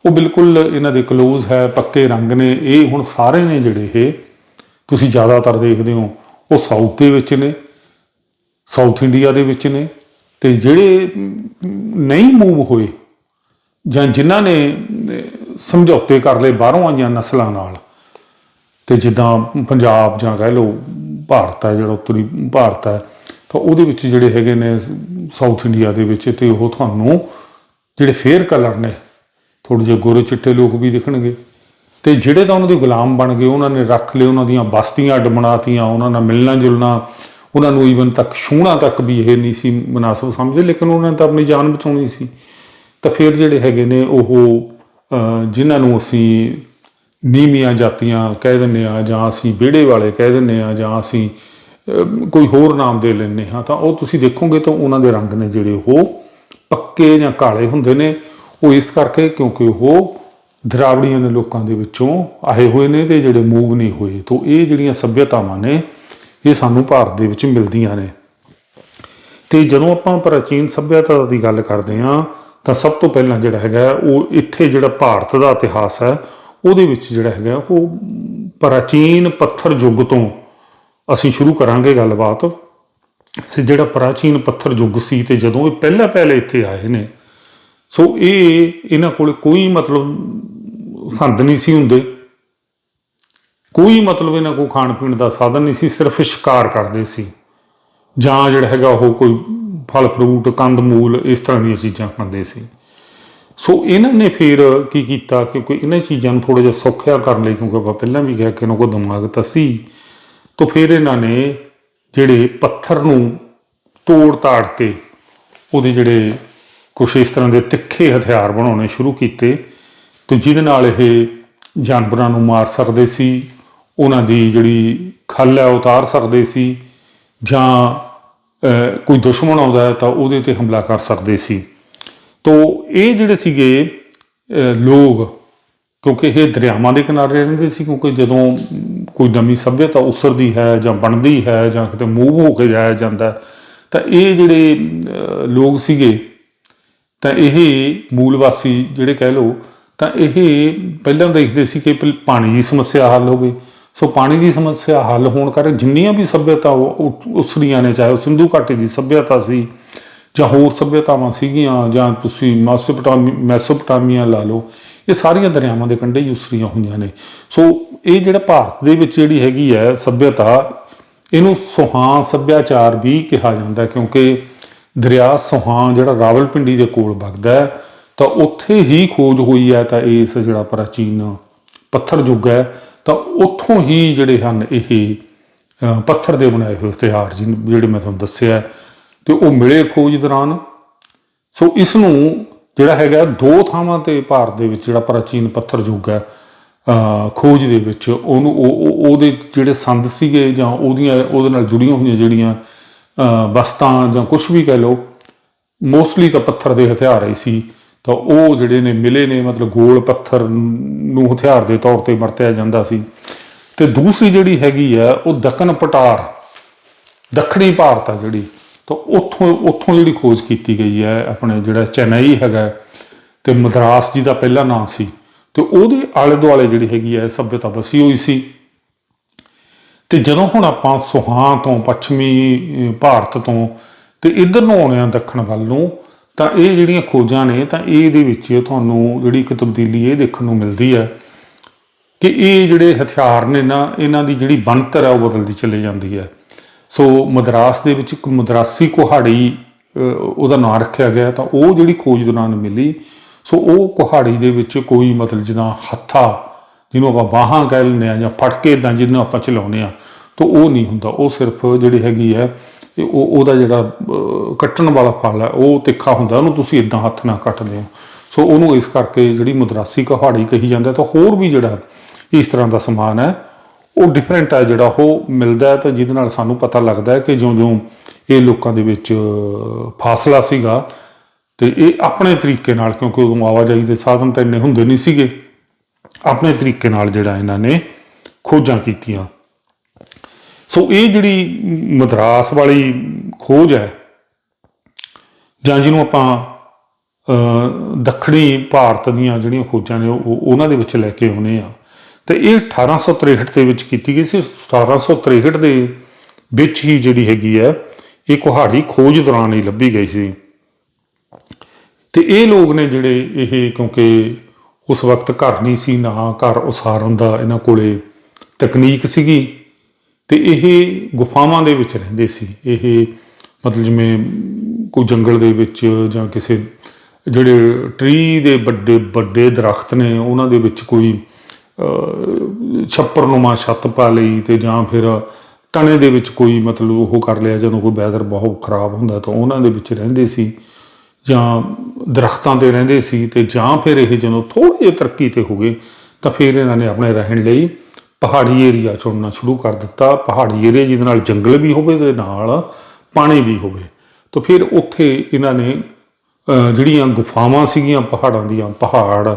ਉਹ ਬਿਲਕੁਲ ਇਹਨਾਂ ਦੇ ਕਲੋਜ਼ ਹੈ, ਪੱਕੇ ਰੰਗ ਨੇ, ਇਹ ਹੁਣ ਸਾਰੇ ਨੇ ਜਿਹੜੇ ਇਹ, ਤੁਸੀਂ ਜ਼ਿਆਦਾਤਰ ਦੇਖਦੇ ਹੋ, ਉਹ ਸਾਊਥ ਦੇ ਵਿੱਚ ਨੇ ਸਾਊਥ ਇੰਡੀਆ ਦੇ ਵਿੱਚ ਨੇ, ਤੇ ਜਿਹੜੇ ਨਹੀਂ ਮੂਵ ਹੋਏ, ਜਾਂ ਜਿਨ੍ਹਾਂ ਨੇ ਸਮਝੌਤੇ ਕਰ ਲਏ ਬਾਹਰੋਂ ਆਈਆਂ ਨਸਲਾਂ ਨਾਲ, ਤੇ ਜਿੱਦਾਂ ਪੰਜਾਬ ਜਾਂ ਕਹਿ ਲਓ, ਭਾਰਤ ਹੈ, ਜਿਹੜਾ ਉੱਤਰੀ ਭਾਰਤ ਹੈ, ਤਾਂ ਉਹਦੇ ਵਿੱਚ ਜਿਹੜੇ ਹੈਗੇ ਨੇ ਸਾਊਥ ਇੰਡੀਆ ਦੇ ਵਿੱਚ ਤੇ ਉਹ ਤੁਹਾਨੂੰ ਜਿਹੜੇ ਫੇਰ ਕਲਰ ਨੇ ਥੋੜੇ ਜਿਹਾ ਗੋਰੇ ਚਿੱਟੇ ਲੋਕ ਵੀ ਦਿਖਣਗੇ। ਤੇ ਜਿਹੜੇ ਤਾਂ ਉਹਨਾਂ ਦੇ ਗੁਲਾਮ ਬਣ ਗਏ, ਉਹਨਾਂ ਨੇ ਰੱਖ ਲਏ, ਉਹਨਾਂ ਦੀਆਂ ਬਸਤੀਆਂ ਅੱਡ ਬਣਾਤੀਆਂ, ਉਹਨਾਂ ਨਾਲ ਮਿਲਣਾ ਜੁਲਣਾ, ਉਹਨਾਂ ਨੂੰ ਈਵਨ ਤੱਕ ਛੂਣਾ ਤੱਕ ਵੀ ਇਹ ਨਹੀਂ ਸੀ ਮناسب ਸਮਝੇ, ਲੇਕਿਨ ਉਹਨਾਂ ਨੇ ਤਾਂ ਆਪਣੀ ਜਾਨ ਬਚਾਉਣੀ ਸੀ। ਤਾਂ ਫਿਰ ਜਿਹੜੇ ਹੈਗੇ ਨੇ ਉਹ ਜਿਨ੍ਹਾਂ ਨੂੰ ਅਸੀਂ ਨੀਮੀਆਂ ਜਾਤੀਆਂ ਕਹਿ ਦਿੰਦੇ ਆ ਜਾਂ ਅਸੀਂ ਵਿੜੇ ਵਾਲੇ ਕਹਿ ਦਿੰਦੇ ਆ ਜਾਂ ਅਸੀਂ ਕੋਈ ਹੋਰ ਨਾਮ ਦੇ ਲੈਂਦੇ ਹਾਂ, ਤਾਂ ਉਹ ਤੁਸੀਂ ਦੇਖੋਗੇ ਤਾਂ ਉਹਨਾਂ ਦੇ ਰੰਗ ਨੇ ਜਿਹੜੇ ਉਹ ਪੱਕੇ ਜਾਂ ਕਾਲੇ ਹੁੰਦੇ ਨੇ। ਉਹ ਇਸ ਕਰਕੇ ਕਿਉਂਕਿ ਉਹ ਦਰਾਵੜੀਆਂ ਦੇ ਲੋਕਾਂ ਦੇ ਵਿੱਚੋਂ ਆਏ ਹੋਏ ਨੇ ਤੇ ਜਿਹੜੇ ਮੂਵ ਨਹੀਂ ਹੋਏ, ਤੋਂ ਇਹ ਜਿਹੜੀਆਂ ਸੱਭਿਅਤਾਵਾਂ ਨੇ, ਇਹ ਸਾਨੂੰ ਭਾਰਤ ਦੇ ਵਿੱਚ ਮਿਲਦੀਆਂ ਨੇ। ਤੇ ਜਦੋਂ ਆਪਾਂ ਪ੍ਰਾਚੀਨ ਸੱਭਿਅਤਾ ਦੀ ਗੱਲ ਕਰਦੇ ਹਾਂ, ਤਾਂ ਸਭ ਤੋਂ ਪਹਿਲਾਂ ਜਿਹੜਾ ਹੈਗਾ ਉਹ ਇੱਥੇ ਜਿਹੜਾ ਭਾਰਤ ਦਾ ਇਤਿਹਾਸ ਹੈ, ਉਹਦੇ ਵਿੱਚ ਜਿਹੜਾ ਹੈਗਾ ਉਹ ਪ੍ਰਾਚੀਨ ਪੱਥਰ ਯੁੱਗ ਤੋਂ ਅਸੀਂ ਸ਼ੁਰੂ ਕਰਾਂਗੇ ਗੱਲਬਾਤ। ਸੇ ਜਿਹੜਾ ਪ੍ਰਾਚੀਨ ਪੱਥਰ ਯੁੱਗ ਸੀ ਤੇ ਜਦੋਂ ਇਹ ਪਹਿਲਾਂ ਪਹਿਲੇ ਇੱਥੇ ਆਏ ਨੇ, ਸੋ ਇਹ ਇਹਨਾਂ ਕੋਲ ਕੋਈ ਮਤਲਬ ਹੰਦ ਨਹੀਂ ਸੀ ਹੁੰਦੇ। ਕੋਈ ਮਤਲਬ ਇਹਨਾਂ ਕੋਲ ਖਾਣ ਪੀਣ ਦਾ ਸਾਧਨ ਨਹੀਂ ਸੀ, ਸਿਰਫ ਸ਼ਿਕਾਰ ਕਰਦੇ ਸੀ। ਜਾਂ ਜਿਹੜਾ ਹੈਗਾ ਉਹ ਕੋਈ ਫਲ, ਫਰੂਟ, ਕੰਦ, ਮੂਲ, ਇਸ ਤਰ੍ਹਾਂ ਦੀਆਂ ਚੀਜ਼ਾਂ ਖਾਂਦੇ ਸੀ। ਸੋ ਇਹਨਾਂ ਨੇ ਫਿਰ ਕੀ ਕੀਤਾ ਕਿਉਂਕਿ ਇਹਨਾਂ ਚੀਜ਼ਾਂ ਨੂੰ ਥੋੜਾ ਜਿਹਾ ਸੌਖਿਆ ਕਰਨ ਲਈ, ਕਿਉਂਕਿ ਆਪਾਂ ਪਹਿਲਾਂ ਵੀ ਕਿਹਾ ਕਿ ਇਹਨਾਂ ਕੋਲ ਦਿਮਾਗ ਤਾਂ ਸੀ। ਤਾਂ ਫਿਰ ਇਹਨਾਂ ਨੇ ਜਿਹੜੇ ਪੱਥਰ ਨੂੰ ਤੋੜ ਤਾੜ ਕੇ ਉਹਦੇ ਜਿਹੜੇ ਕੁਛ ਇਸ ਤਰ੍ਹਾਂ ਦੇ ਤਿੱਖੇ ਹਥਿਆਰ ਬਣਾਉਣੇ ਸ਼ੁਰੂ ਕੀਤੇ ਤੇ ਜਿਹਦੇ ਨਾਲ ਇਹ ਜਾਨਵਰਾਂ ਨੂੰ ਮਾਰ ਸਕਦੇ ਸੀ, ਉਹਨਾਂ ਦੀ ਜਿਹੜੀ ਖੱਲ ਹੈ ਉਤਾਰ ਸਕਦੇ ਸੀ ਜਾਂ ਕੋਈ ਦੁਸ਼ਮਣ ਆਉਂਦਾ ਹੈ ਤਾਂ ਉਹਦੇ ਤੇ ਹਮਲਾ ਕਰ ਸਕਦੇ ਸੀ। ਤੋ ਇਹ ਜਿਹੜੇ ਸੀਗੇ ਲੋਕ ਕਿਉਂਕਿ ਇਹ ਦਰਿਆਵਾਂ ਦੇ ਕਿਨਾਰੇ ਰਹਿੰਦੇ ਸੀ ਕਿਉਂਕਿ ਜਦੋਂ ਕੋਈ ਨਵੀਂ ਸਭਿਅਤਾ ਉਸਰਦੀ ਹੈ ਜਾਂ ਬਣਦੀ ਹੈ ਜਾਂ ਕਿਤੇ ਮੂਵ ਹੋ ਕੇ ਜਾਇਆ ਜਾਂਦਾ ਤਾਂ ਇਹ ਜਿਹੜੇ ਲੋਕ ਸੀਗੇ, ਤਾਂ ਇਹ ਮੂਲ ਵਾਸੀ ਜਿਹੜੇ ਕਹਿ ਲਓ, ਤਾਂ ਇਹ ਪਹਿਲਾਂ ਦੇਖਦੇ ਸੀ ਕਿ ਪਹਿਲ- ਪਾਣੀ ਦੀ ਸਮੱਸਿਆ ਹੱਲ ਹੋਵੇ। ਸੋ ਪਾਣੀ ਦੀ ਸਮੱਸਿਆ ਹੱਲ ਹੋਣ ਕਰਕੇ ਜਿੰਨੀਆਂ ਵੀ ਸਭਿਅਤਾ ਉਸਰੀਆਂ ਨੇ, ਚਾਹੇ ਉਹ ਸਿੰਧੂ ਘਾਟੀ ਦੀ ਸਭਿਅਤਾ ਸੀ ਜਾਂ ਹੋਰ ਸਭਿਅਤਾਵਾਂ ਸੀਗੀਆਂ ਜਾਂ ਤੁਸੀਂ ਮੈਸੋਪਟਾਮੀ, ਮੈਸੋਪਟਾਮੀਆ ਲਾ ਲਓ, ਇਹ ਸਾਰੀਆਂ ਦਰਿਆਵਾਂ ਦੇ ਕੰਢੇ ਹੀ ਉਸਰੀਆਂ ਹੋਈਆਂ ਨੇ। ਸੋ ਇਹ ਜਿਹੜਾ ਭਾਰਤ ਦੇ ਵਿੱਚ ਜਿਹੜੀ ਹੈਗੀ ਹੈ ਸੱਭਿਅਤਾ ਇਹਨੂੰ ਸੁਹਾਂ ਸੱਭਿਆਚਾਰ ਵੀ ਕਿਹਾ ਜਾਂਦਾ ਕਿਉਂਕਿ ਦਰਿਆ ਸੁਹਾਂ ਜਿਹੜਾ ਰਾਵਲਪਿੰਡੀ ਦੇ ਕੋਲ ਵਗਦਾ ਹੈ ਤਾਂ ਉੱਥੇ ਹੀ ਖੋਜ ਹੋਈ ਹੈ ਤਾਂ ਇਸ ਜਿਹੜਾ ਪ੍ਰਾਚੀਨ ਪੱਥਰ ਯੁੱਗ ਹੈ ਤਾਂ ਉੱਥੋਂ ਹੀ ਜਿਹੜੇ ਹਨ ਇਹ ਪੱਥਰ ਦੇ ਬਣਾਏ ਹੋਏ ਹਥਿਆਰ ਜਿਨ- ਜਿਹੜੇ ਮੈਂ ਤੁਹਾਨੂੰ ਦੱਸਿਆ ਹੈ, ਤੇ ਉਹ ਮਿਲੇ ਖੋਜ ਦੌਰਾਨ। ਸੋ ਇਸ ਨੂੰ ਜਿਹੜਾ ਹੈਗਾ ਦੋ ਥਾਵਾਂ ਤੇ ਭਾਰਤ ਦੇ ਵਿੱਚ ਜਿਹੜਾ ਪ੍ਰਾਚੀਨ ਪੱਥਰ ਯੁੱਗ ਹੈ ਖੋਜ ਦੇ ਵਿੱਚ ਉਹਨੂੰ ਉਹ- ਉਹਦੇ ਜਿਹੜੇ ਸੰਦ ਸੀਗੇ ਜਾਂ ਉਹਦੀਆਂ ਉਹਦੇ ਨਾਲ ਜੁੜੀਆਂ ਹੋਈਆਂ ਜਿਹੜੀਆਂ ਵਸਤਾਂ ਜਾਂ ਕੁਝ ਵੀ ਕਹਿ ਲਓ ਮੋਸਟਲੀ ਤਾਂ ਪੱਥਰ ਦੇ ਹਥਿਆਰ ਹੀ ਸੀ। ਤਾਂ ਉਹ ਜਿਹੜੇ ਨੇ ਮਿਲੇ ਨੇ, ਮਤਲਬ ਗੋਲ ਪੱਥਰ ਨੂੰ ਹਥਿਆਰ ਦੇ ਤੌਰ ਤੇ ਵਰਤਿਆ ਜਾਂਦਾ ਸੀ। ਤੇ ਦੂਸਰੀ ਜਿਹੜੀ ਹੈਗੀ ਆ, ਉਹ ਦੱਖਣ ਪਟਾਰ, ਦੱਖਣੀ ਭਾਰਤ ਆ ਜਿਹੜੀ, ਤਾਂ ਉੱਥੋਂ ਉੱਥੋਂ ਜਿਹੜੀ ਖੋਜ ਕੀਤੀ ਗਈ ਹੈ, ਆਪਣੇ ਜਿਹੜਾ ਚੇਨਈ ਹੈਗਾ, ਤੇ ਮਦਰਾਸ ਜੀ ਦਾ ਪਹਿਲਾ ਨਾਮ ਸੀ। ਤੇ ਉਹਦੇ ਆਲੇ ਦੁਆਲੇ ਜਿਹੜੀ ਹੈਗੀ ਹੈ ਸਭਿਅਤਾ ਵਸੀ ਹੋਈ ਸੀ। ਤੇ ਜਦੋਂ ਹੁਣ ਆਪਾਂ ਸੁਹਾਂ ਤੋਂ, ਪੱਛਮੀ ਭਾਰਤ ਤੋਂ ਤੇ ਇਧਰ ਨੂੰ ਆਉਂਦੇ ਆ ਦੱਖਣ ਵੱਲ ਨੂੰ, ਤਾਂ ਇਹ ਜਿਹੜੀਆਂ ਖੋਜਾਂ ਨੇ, ਤਾਂ ਇਹਦੇ ਵਿੱਚ ਤੁਹਾਨੂੰ ਜਿਹੜੀ ਇੱਕ ਤਬਦੀਲੀ ਇਹ ਦੇਖਣ ਨੂੰ ਮਿਲਦੀ ਹੈ ਕਿ ਇਹ ਜਿਹੜੇ ਹਥਿਆਰ ਨੇ ਨਾ, ਇਹਨਾਂ ਦੀ ਜਿਹੜੀ ਬਣਤਰ ਹੈ ਉਹ ਬਦਲਦੀ ਚਲੀ ਜਾਂਦੀ ਹੈ। ਸੋ ਮਦਰਾਸ ਦੇ ਵਿੱਚ ਇੱਕ ਮਦਰਾਸੀ ਕੁਹਾੜੀ ਉਹਦਾ ਨਾਮ ਰੱਖਿਆ ਗਿਆ, ਤਾਂ ਉਹ ਜਿਹੜੀ ਖੋਜ ਦੌਰਾਨ ਮਿਲੀ ਸੋ ਉਹ ਕੁਹਾੜੀ ਦੇ ਵਿੱਚ ਕੋਈ ਮਤਲਬ ਜਿੱਦਾਂ ਹੱਥਾ ਜਿਹਨੂੰ ਆਪਾਂ ਬਾਹਾਂ ਕਹਿ ਲੈਂਦੇ ਆ ਜਾਂ ਫਟਕੇ ਇਦਾਂ ਜਿਹਨੂੰ ਆਪਾਂ ਚਲਾਉਂਦੇ ਆ ਤਾਂ ਉਹ ਨਹੀਂ ਹੁੰਦਾ। ਉਹ ਸਿਰਫ ਜਿਹੜੀ ਹੈਗੀ ਹੈ ਉਹ ਉਹਦਾ ਜਿਹੜਾ ਕੱਟਣ ਵਾਲਾ ਫਲ ਹੈ, ਉਹ ਤਿੱਖਾ ਹੁੰਦਾ, ਉਹਨੂੰ ਤੁਸੀਂ ਇਦਾਂ ਹੱਥ ਨਾਲ ਕੱਟਦੇ ਹੋ। ਸੋ ਉਹਨੂੰ ਇਸ ਕਰਕੇ ਜਿਹੜੀ ਮਦਰਾਸੀ ਕੁਹਾੜੀ ਕਹੀ ਜਾਂਦਾ, ਤਾਂ ਹੋਰ ਵੀ ਜਿਹੜਾ ਇਸ ਤਰ੍ਹਾਂ ਦਾ ਸਮਾਨ ਹੈ, ਉਹ ਡਿਫਰੈਂਟ ਹੈ ਜਿਹੜਾ ਉਹ ਮਿਲਦਾ ਹੈ, ਤਾਂ ਜਿਹਦੇ ਨਾਲ ਸਾਨੂੰ ਪਤਾ ਲੱਗਦਾ ਹੈ ਕਿ ਜਿਉਂ-ਜਿਉਂ ਇਹ ਲੋਕਾਂ ਦੇ ਵਿੱਚ ਫਾਸਲਾ ਸੀਗਾ ਤੇ ਇਹ ਆਪਣੇ ਤਰੀਕੇ ਨਾਲ, ਕਿਉਂਕਿ ਉਦੋਂ ਆਵਾਜਾਈ ਦੇ ਸਾਧਨ ਤਾਂ ਇੰਨੇ ਹੁੰਦੇ ਨਹੀਂ ਸੀਗੇ, ਆਪਣੇ ਤਰੀਕੇ ਨਾਲ ਜਿਹੜਾ ਇਹਨਾਂ ਨੇ ਖੋਜਾਂ ਕੀਤੀਆਂ। ਸੋ ਇਹ ਜਿਹੜੀ ਮਦਰਾਸ ਵਾਲੀ ਖੋਜ ਹੈ, ਜਾਂ ਜਿਹਨੂੰ ਆਪਾਂ ਦੱਖਣੀ ਭਾਰਤ ਦੀਆਂ ਜਿਹੜੀਆਂ ਖੋਜਾਂ ਨੇ, ਉਹ ਉਹਨਾਂ ਦੇ ਵਿੱਚ ਲੈ ਕੇ ਆਉਨੇ ਆ। ਤੇ ਇਹ 1863 ਦੇ ਵਿੱਚ ਕੀਤੀ ਗਈ ਸੀ 1863 ਦੇ ਵਿੱਚ ਹੀ ਜਿਹੜੀ ਹੈਗੀ ਹੈ, ਇਹ ਕੁਹਾੜੀ ਖੋਜ ਦੌਰਾਨ ਹੀ ਲੱਭੀ ਗਈ ਸੀ। ਤੇ ਇਹ ਲੋਕ ਨੇ ਜਿਹੜੇ ਇਹ ਕਿਉਂਕਿ ਉਸ ਵਕਤ ਘਰ ਨਹੀਂ ਸੀ ਨਾ ਘਰ ਉਸਾਰਨ ਦਾ ਇਹਨਾਂ ਕੋਲੇ ਤਕਨੀਕ ਸੀਗੀ ਤੇ ਇਹ ਗੁਫਾਵਾਂ ਦੇ ਵਿੱਚ ਰਹਿੰਦੇ ਸੀ। ਇਹ ਮਤਲਬ ਜਿਵੇਂ ਕੋਈ ਜੰਗਲ ਦੇ ਵਿੱਚ ਜਾਂ ਕਿਸੇ ਜਿਹੜੇ ਟਰੀ ਦੇ ਵੱਡੇ ਵੱਡੇ ਦਰਖਤ ਨੇ ਉਹਨਾਂ ਦੇ ਵਿੱਚ ਕੋਈ ਅਹ, ਛੱਪਰਨੁਮਾ ਛੱਤ ਪਾ ਲਈ ਤੇ ਜਾਂ ਫਿਰ ਤਣੇ ਦੇ ਵਿੱਚ ਕੋਈ ਮਤਲਬ ਉਹ ਕਰ ਲਿਆ ਜਦੋਂ ਕੋਈ ਵੈਦਰ ਬਹੁਤ ਖਰਾਬ ਹੁੰਦਾ ਤਾਂ ਉਹਨਾਂ ਦੇ ਵਿੱਚ ਰਹਿੰਦੇ ਸੀ। ਜਾਂ ਦਰਖਤਾਂ ਤੇ ਰਹਿੰਦੇ ਸੀ ਤੇ ਜਾਂ ਫਿਰ ਇਹ ਜਦੋਂ ਥੋੜੀ ਜਿਹੀ ਤਰੱਕੀ ਤੇ ਹੋ ਗਏ, ਤਾਂ ਫਿਰ ਇਹਨਾਂ ਨੇ ਆਪਣੇ ਰਹਿਣ ਲਈ ਪਹਾੜੀ ਏਰੀਆ ਚੁਣਨਾ ਸ਼ੁਰੂ ਕਰ ਦਿੱਤਾ। ਪਹਾੜੀ ਏਰੀਆ ਜਿਹਦੇ ਨਾਲ ਜੰਗਲ ਵੀ ਹੋਵੇ ਤੇ ਨਾਲ ਪਾਣੀ ਵੀ ਹੋਵੇ। ਤਾਂ ਫਿਰ ਉੱਥੇ ਇਹਨਾਂ ਨੇ ਜਿਹੜੀਆਂ ਗੁਫਾਵਾਂ ਸੀਗੀਆਂ ਪਹਾੜਾਂ ਦੀਆਂ, ਪਹਾੜ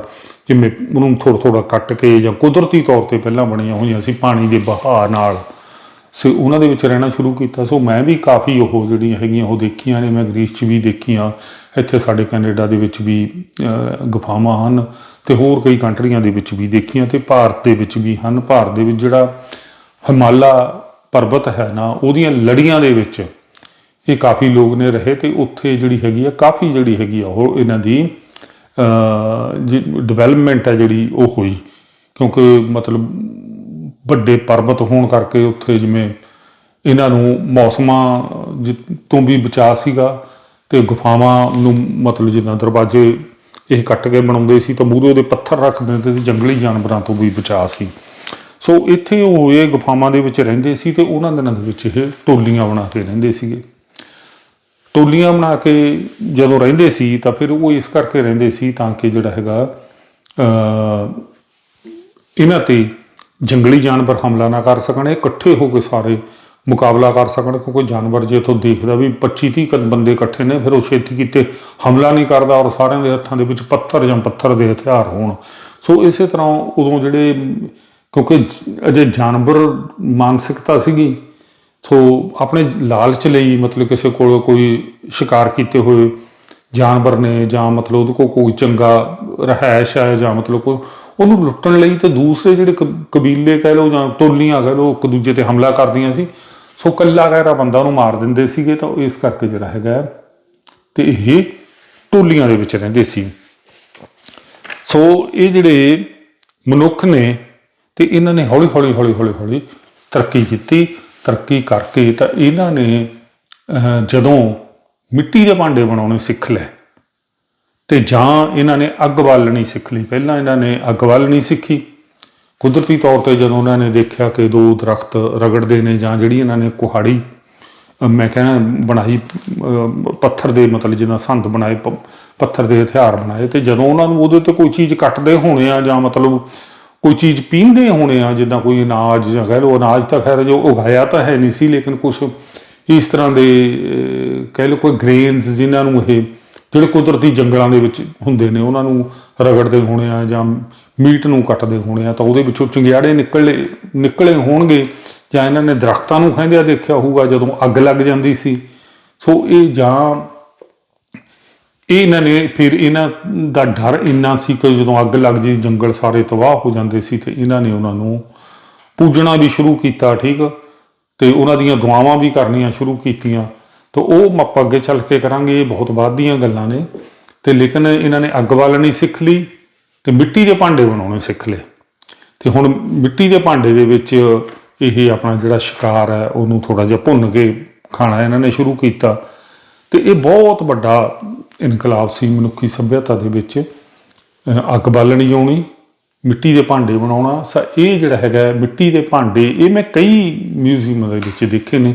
ਜਿਵੇਂ ਉਹਨੂੰ ਥੋੜਾ ਥੋੜਾ ਕੱਟ ਕੇ ਜਾਂ ਕੁਦਰਤੀ ਤੌਰ ਤੇ ਪਹਿਲਾਂ ਬਣੀਆਂ ਹੋਈਆਂ ਸੀ ਪਾਣੀ ਦੇ ਬਹਾਅ ਨਾਲ, ਸੋ ਉਹਨਾਂ ਦੇ ਵਿੱਚ ਰਹਿਣਾ ਸ਼ੁਰੂ ਕੀਤਾ। ਸੋ ਮੈਂ ਵੀ ਕਾਫੀ ਉਹ ਜਿਹੜੀਆਂ ਹੈਗੀਆਂ ਉਹ ਦੇਖੀਆਂ ਨੇ, ਮੈਂ ਗ੍ਰੀਸ 'ਚ ਵੀ ਦੇਖੀਆਂ। ਇੱਥੇ ਸਾਡੇ ਕੈਨੇਡਾ ਦੇ ਵਿੱਚ ਵੀ ਗੁਫਾਵਾਂ ਹਨ ਤੇ ਹੋਰ ਕਈ ਕੰਟਰੀਆਂ ਦੇ ਵਿੱਚ ਵੀ ਦੇਖੀਆਂ ਤੇ ਭਾਰਤ ਦੇ ਵਿੱਚ ਵੀ ਹਨ। ਭਾਰਤ ਦੇ ਵਿੱਚ ਜਿਹੜਾ ਹਿਮਾਲਾ ਪਰਬਤ ਹੈ ਨਾ, ਉਹਦੀਆਂ ਲੜੀਆਂ ਦੇ ਵਿੱਚ ਇਹ ਕਾਫੀ ਲੋਕ ਨੇ ਰਹੇ ਤੇ ਉੱਥੇ ਜਿਹੜੀ ਹੈਗੀ ਆ, ਕਾਫੀ ਜਿਹੜੀ ਹੈਗੀ ਆ ਉਹ ਇਹਨਾਂ ਦੀ ਡਿਵੈਲਪਮੈਂਟ ਹੈ ਜਿਹੜੀ ਉਹ ਹੋਈ। ਕਿਉਂਕਿ ਮਤਲਬ ਵੱਡੇ ਪਰਬਤ ਹੋਣ ਕਰਕੇ ਉੱਥੇ ਜਿਵੇਂ ਇਹਨਾਂ ਨੂੰ ਮੌਸਮਾਂ ਜ- ਤੋਂ ਵੀ ਬਚਾ ਸੀਗਾ ਤੇ ਗੁਫਾਵਾਂ ਨੂੰ ਮਤਲਬ ਜਿੱਦਾਂ ਦਰਵਾਜ਼ੇ ਇਹ ਕੱਟ ਕੇ ਬਣਾਉਂਦੇ ਸੀ ਤਾਂ ਮੂਹਰੇ ਉਹਦੇ ਪੱਥਰ ਰੱਖ ਦਿੰਦੇ ਸੀ, ਜੰਗਲੀ ਜਾਨਵਰਾਂ ਤੋਂ ਵੀ ਬਚਾ ਸੀ। ਸੋ ਇੱਥੇ ਉਹ ਇਹ ਗੁਫਾਵਾਂ ਦੇ ਵਿੱਚ ਰਹਿੰਦੇ ਸੀ ਤੇ ਉਹਨਾਂ ਦਿਨਾਂ ਦੇ ਵਿੱਚ ਇਹ ਟੋਲੀਆਂ ਬਣਾ ਕੇ ਰਹਿੰਦੇ ਸੀਗੇ। ਟੋਲੀਆਂ ਬਣਾ ਕੇ ਜਦੋਂ ਰਹਿੰਦੇ ਸੀ ਤਾਂ ਫਿਰ ਉਹ ਇਸ ਕਰਕੇ ਰਹਿੰਦੇ ਸੀ ਤਾਂ ਕਿ ਜਿਹੜਾ ਹੈਗਾ ਅ ਇਹਨਾਂ ਤੇ ਜੰਗਲੀ ਜਾਨਵਰ ਹਮਲਾ ਨਾ ਕਰ ਸਕਣ ਇਹ ਇਕੱਠੇ ਹੋ ਕੇ ਸਾਰੇ ਮੁਕਾਬਲਾ ਕਰ ਸਕਣ, ਕਿਉਂਕਿ ਜਾਨਵਰ ਜੇ ਤੋਂ ਦੇਖਦਾ ਵੀ 25 30 ਕਦ ਬੰਦੇ ਇਕੱਠੇ ਨੇ, ਫਿਰ ਉਹ ਛੇਤੀ ਕੀਤੇ ਹਮਲਾ ਨਹੀਂ ਕਰਦਾ ਔਰ ਸਾਰਿਆਂ ਦੇ ਹੱਥਾਂ ਦੇ ਵਿੱਚ ਪੱਥਰ ਜਾਂ ਪੱਥਰ ਦੇ ਹਥਿਆਰ ਹੋਣ। ਸੋ ਇਸੇ ਤਰ੍ਹਾਂ ਉਦੋਂ ਜਿਹੜੇ, ਕਿਉਂਕਿ ਅਜੇ ਜਾਨਵਰ ਮਾਨਸਿਕਤਾ ਸੀਗੀ, ਸੋ ਆਪਣੇ ਲਾਲਚ ਲਈ ਮਤਲਬ ਕਿਸੇ ਕੋਲ ਕੋਈ ਸ਼ਿਕਾਰ ਕੀਤੇ ਹੋਏ ਜਾਨਵਰ ਨੇ ਜਾਂ ਮਤਲਬ ਉਹਦੇ ਕੋਲ ਕੋਈ ਚੰਗਾ ਰਹਿائش ਹੈ ਜਾਂ ਮਤਲਬ ਕੋਈ, ਉਹਨੂੰ ਲੁੱਟਣ ਲਈ ਤੇ ਦੂਸਰੇ ਜਿਹੜੇ ਕਬੀਲੇ ਕਹਿ ਲਓ ਜਾਂ ਟੋਲੀਆਂ ਕਹਿ ਲਓ, ਇੱਕ ਦੂਜੇ ਤੇ ਹਮਲਾ ਕਰਦੀਆਂ ਸੀ। ਸੋ ਕੱਲਾ ਗੈਰਾ ਬੰਦਾ ਨੂੰ ਮਾਰ ਦਿੰਦੇ ਸੀਗੇ ਤਾਂ ਇਸ ਕਰਕੇ ਜਿਹੜਾ ਹੈਗਾ ਤੇ ਇਹ ਟੋਲੀਆਂ ਦੇ ਵਿੱਚ ਰਹਿੰਦੇ ਸੀ। ਸੋ ਇਹ ਜਿਹੜੇ ਮਨੁੱਖ ਨੇ ਤੇ ਇਹਨਾਂ ਨੇ ਹੌਲੀ ਹੌਲੀ ਹੌਲੀ ਹੌਲੀ ਹੌਲੀ ਤਰੱਕੀ ਕੀਤੀ, ਤਰੱਕੀ ਕਰਕੇ ਤਾਂ ਇਹਨਾਂ ਨੇ ਜਦੋਂ ਮਿੱਟੀ ਦੇ ਭਾਂਡੇ ਬਣਾਉਣੇ ਸਿੱਖ ਲਏ ਤੇ ਜਾਂ ਇਹਨਾਂ ਨੇ ਅੱਗ ਬਾਲਣੀ ਸਿੱਖ ਲਈ। ਪਹਿਲਾਂ ਇਹਨਾਂ ਨੇ ਅੱਗ ਬਾਲਣੀ ਸਿੱਖੀ ਕੁਦਰਤੀ ਤੌਰ ਤੇ ਜਦੋਂ ਉਹਨਾਂ ਨੇ ਦੇਖਿਆ ਕਿ ਦੋ ਦਰਖਤ ਰਗੜਦੇ ਨੇ ਜਾਂ ਜਿਹੜੀ ਇਹਨਾਂ ਨੇ ਕੁਹਾੜੀ ਮੈਂ ਕਹਿੰਦਾ ਬਣਾਈ ਪੱਥਰ ਦੇ ਮਤਲਬ ਜਿੱਦਾਂ ਸੰਦ ਬਣਾਏ, ਪ- ਪੱਥਰ ਦੇ ਹਥਿਆਰ ਬਣਾਏ, ਤੇ ਜਦੋਂ ਉਹਨਾਂ ਨੂੰ ਉਹਦੇ ਤੇ ਕੋਈ ਚੀਜ਼ ਕੱਟਦੇ ਹੋਣੇ ਆ ਜਾਂ ਮਤਲਬ ਕੋਈ ਚੀਜ਼ ਪੀਂਦੇ ਹੋਣੇ ਆ, ਜਿੱਦਾਂ ਕੋਈ ਅਨਾਜ ਜਾਂ ਕਹਿ ਲਓ ਅਨਾਜ ਤਾਂ ਖੈਰ ਜੋ ਉਗਾਇਆ ਤਾਂ ਹੈ ਨਹੀਂ ਸੀ, ਲੇਕਿਨ ਕੁਝ ਇਸ ਤਰ੍ਹਾਂ ਦੇ ਕਹਿ ਲਓ ਕੋਈ ਗ੍ਰੇਨਸ ਜਿਨ੍ਹਾਂ ਨੂੰ ਇਹ ਜਿਹੜੇ ਕੁਦਰਤੀ ਜੰਗਲਾਂ ਦੇ ਵਿੱਚ ਹੁੰਦੇ ਨੇ, ਉਹਨਾਂ ਨੂੰ ਰਗੜਦੇ ਹੋਣੇ ਆ ਜਾਂ ਮੀਟ ਨੂੰ ਕੱਟਦੇ ਹੋਣੇ ਆ ਤਾਂ ਉਹਦੇ ਵਿੱਚੋਂ ਚੰਗਿਆੜੇ ਨਿਕਲੇ ਨਿਕਲੇ ਹੋਣਗੇ ਜਾਂ ਇਹਨਾਂ ਨੇ ਦਰਖਤਾਂ ਨੂੰ ਖਾਂਦਿਆਂ ਦੇਖਿਆ ਹੋਊਗਾ ਜਦੋਂ ਅੱਗ ਲੱਗ ਜਾਂਦੀ ਸੀ। ਸੋ ਇਹ ਜਾਂ ਇਹਨਾਂ ਨੇ ਫਿਰ ਇਹਨਾਂ ਦਾ ਡਰ ਇੰਨਾ ਸੀ ਕਿ ਜਦੋਂ ਅੱਗ ਲੱਗ ਜੀ ਜੰਗਲ ਸਾਰੇ ਤਬਾਹ ਹੋ ਜਾਂਦੇ ਸੀ ਤੇ ਇਹਨਾਂ ਨੇ ਉਹਨਾਂ ਨੂੰ ਪੂਜਣਾ ਵੀ ਸ਼ੁਰੂ ਕੀਤਾ, ਠੀਕ? ਤੇ ਉਹਨਾਂ ਦੀਆਂ ਦੁਆਵਾਂ ਵੀ ਕਰਨੀਆਂ ਸ਼ੁਰੂ ਕੀਤੀਆਂ। ਤਾਂ ਉਹ ਆਪਾਂ ਅੱਗੇ ਚੱਲ ਕੇ ਕਰਾਂਗੇ, ਇਹ ਬਹੁਤ ਬਾਅਦ ਦੀਆਂ ਗੱਲਾਂ ਨੇ। ਤੇ ਲੇਕਿਨ ਇਹਨਾਂ ਨੇ ਅੱਗ ਬਾਲਣੀ ਸਿੱਖ ਲਈ ਤੇ ਮਿੱਟੀ ਦੇ ਭਾਂਡੇ ਬਣਾਉਣੇ ਸਿੱਖ ਲਏ। ਤੇ ਹੁਣ ਮਿੱਟੀ ਦੇ ਭਾਂਡੇ ਦੇ ਵਿੱਚ ਇਹ ਆਪਣਾ ਜਿਹੜਾ ਸ਼ਿਕਾਰ ਹੈ, ਉਹਨੂੰ ਥੋੜਾ ਜਿਹਾ ਭੁੰਨ ਕੇ ਖਾਣਾ ਇਹਨਾਂ ਨੇ ਸ਼ੁਰੂ ਕੀਤਾ। ਤੇ ਇਹ ਬਹੁਤ ਵੱਡਾ ਇਨਕਲਾਬ ਸੀ ਮਨੁੱਖੀ ਸਭਿਅਤਾ ਦੇ ਵਿੱਚ। ਅੱਗ ਬਾਲਣੀ ਆਉਣੀ, ਮਿੱਟੀ ਦੇ ਭਾਂਡੇ ਬਣਾਉਣਾ। ਸਾ ਇਹ ਜਿਹੜਾ ਹੈਗਾ ਮਿੱਟੀ ਦੇ ਭਾਂਡੇ, ਇਹ ਮੈਂ ਕਈ ਮਿਊਜ਼ੀਅਮਾਂ ਦੇ ਵਿੱਚ ਦੇਖੇ ਨੇ।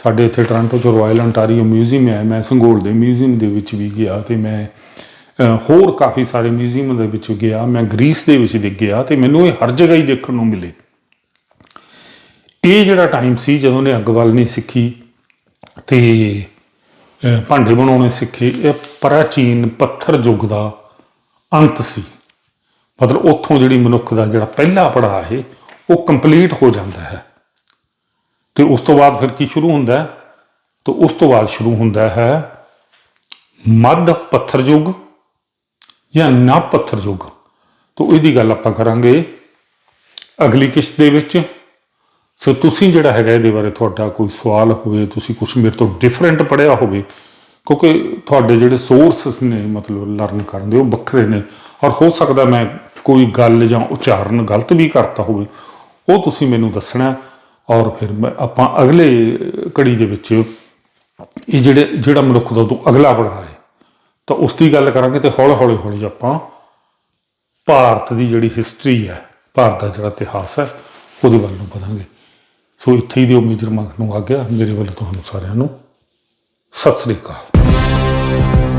ਸਾਡੇ ਇੱਥੇ ਟੋਰਾਂਟੋ ਚ ਰਾਇਲ ਅੰਟਾਰੀਓ ਮਿਊਜ਼ੀਅਮ ਹੈ, ਮੈਂ ਸੰਗੋਲ ਦੇ ਮਿਊਜ਼ੀਅਮ ਦੇ ਵਿੱਚ ਵੀ ਗਿਆ ਤੇ ਮੈਂ ਹੋਰ ਕਾਫੀ ਸਾਰੇ ਮਿਊਜ਼ੀਅਮ ਦੇ ਵਿੱਚ ਗਿਆ, ਮੈਂ ਗ੍ਰੀਸ ਦੇ ਵਿੱਚ ਵੀ ਗਿਆ ਤੇ ਮੈਨੂੰ ਇਹ ਹਰ ਜਗ੍ਹਾ ਹੀ ਦੇਖਣ ਨੂੰ ਮਿਲੇ। ਇਹ ਜਿਹੜਾ ਟਾਈਮ ਸੀ ਜਦੋਂ ਨੇ ਅੱਗ ਬਾਲਣੀ ਸਿੱਖੀ ਤੇ ਭਾਂਡੇ ਬਣਾਉਣੇ ਸਿੱਖੇ, ਇਹ ਪ੍ਰਾਚੀਨ ਪੱਥਰ ਯੁੱਗ ਦਾ ਅੰਤ ਸੀ। ਮਤਲਬ ਉੱਥੋਂ ਜਿਹੜੀ ਮਨੁੱਖ ਦਾ ਜਿਹੜਾ ਪਹਿਲਾ ਪੜਾਅ ਹੈ, ਉਹ ਕੰਪਲੀਟ ਹੋ ਜਾਂਦਾ ਹੈ। ਤੇ ਉਸ ਤੋਂ ਬਾਅਦ ਫਿਰ ਕੀ ਸ਼ੁਰੂ ਹੁੰਦਾ ਹੈ? ਤੇ ਉਸ ਤੋਂ ਬਾਅਦ ਸ਼ੁਰੂ ਹੁੰਦਾ ਹੈ ਮੱਧ ਪੱਥਰ ਯੁੱਗ ਜਾਂ ਨਾ ਪੱਥਰ ਯੁੱਗ। ਤੋਂ ਇਹਦੀ ਗੱਲ ਆਪਾਂ ਕਰਾਂਗੇ ਅਗਲੀ ਕਿਸ਼ਤ ਦੇ ਵਿੱਚ। ਸੋ ਤੁਸੀਂ ਜਿਹੜਾ ਹੈਗਾ ਇਹਦੇ ਬਾਰੇ ਤੁਹਾਡਾ ਕੋਈ ਸਵਾਲ ਹੋਵੇ, ਤੁਸੀਂ ਕੁਝ ਮੇਰੇ ਤੋਂ ਡਿਫਰੈਂਟ ਪੜਿਆ ਹੋਵੇ, ਕਿਉਂਕਿ ਤੁਹਾਡੇ ਜਿਹੜੇ ਸੋਰਸਸ ਨੇ, ਮਤਲਬ ਲਰਨ ਕਰਨ ਦੇ, ਉਹ ਵੱਖਰੇ ਨੇ। ਔਰ ਹੋ ਸਕਦਾ ਮੈਂ ਕੋਈ ਗੱਲ ਜਾਂ ਉਚਾਰਨ ਗਲਤ ਵੀ ਕਰਤਾ ਹੋਵੇ, ਉਹ ਤੁਸੀਂ ਮੈਨੂੰ ਦੱਸਣਾ ਔਰ ਫਿਰ ਮੈਂ ਆਪਾਂ ਅਗਲੇ ਕੜੀ ਦੇ ਵਿੱਚ ਇਹ ਜਿਹੜੇ, ਜਿਹੜਾ ਮਨੁੱਖ ਦਾ ਤੋਂ ਅਗਲਾ ਪੜਾਅ ਹੈ, ਤਾਂ ਉਸ ਦੀ ਗੱਲ ਕਰਾਂਗੇ ਤੇ ਹੌਲੀ ਹੌਲੀ ਹੌਲੀ ਆਪਾਂ ਭਾਰਤ ਦੀ ਜਿਹੜੀ ਹਿਸਟਰੀ ਹੈ, ਭਾਰਤ ਦਾ ਜਿਹੜਾ ਇਤਿਹਾਸ ਹੈ, ਉਹਦੇ ਵੱਲ ਨੂੰ ਵਧਾਂਗੇ। ਸੋ ਇੱਥੇ ਹੀ ਦਿਓ ਮੇਜਰ ਮੰਗ ਨੂੰ ਆ ਗਿਆ ਮੇਰੇ ਵੱਲੋਂ ਤੁਹਾਨੂੰ ਸਾਰਿਆਂ ਨੂੰ ਸਤਿ ਸ੍ਰੀ ਅਕਾਲ।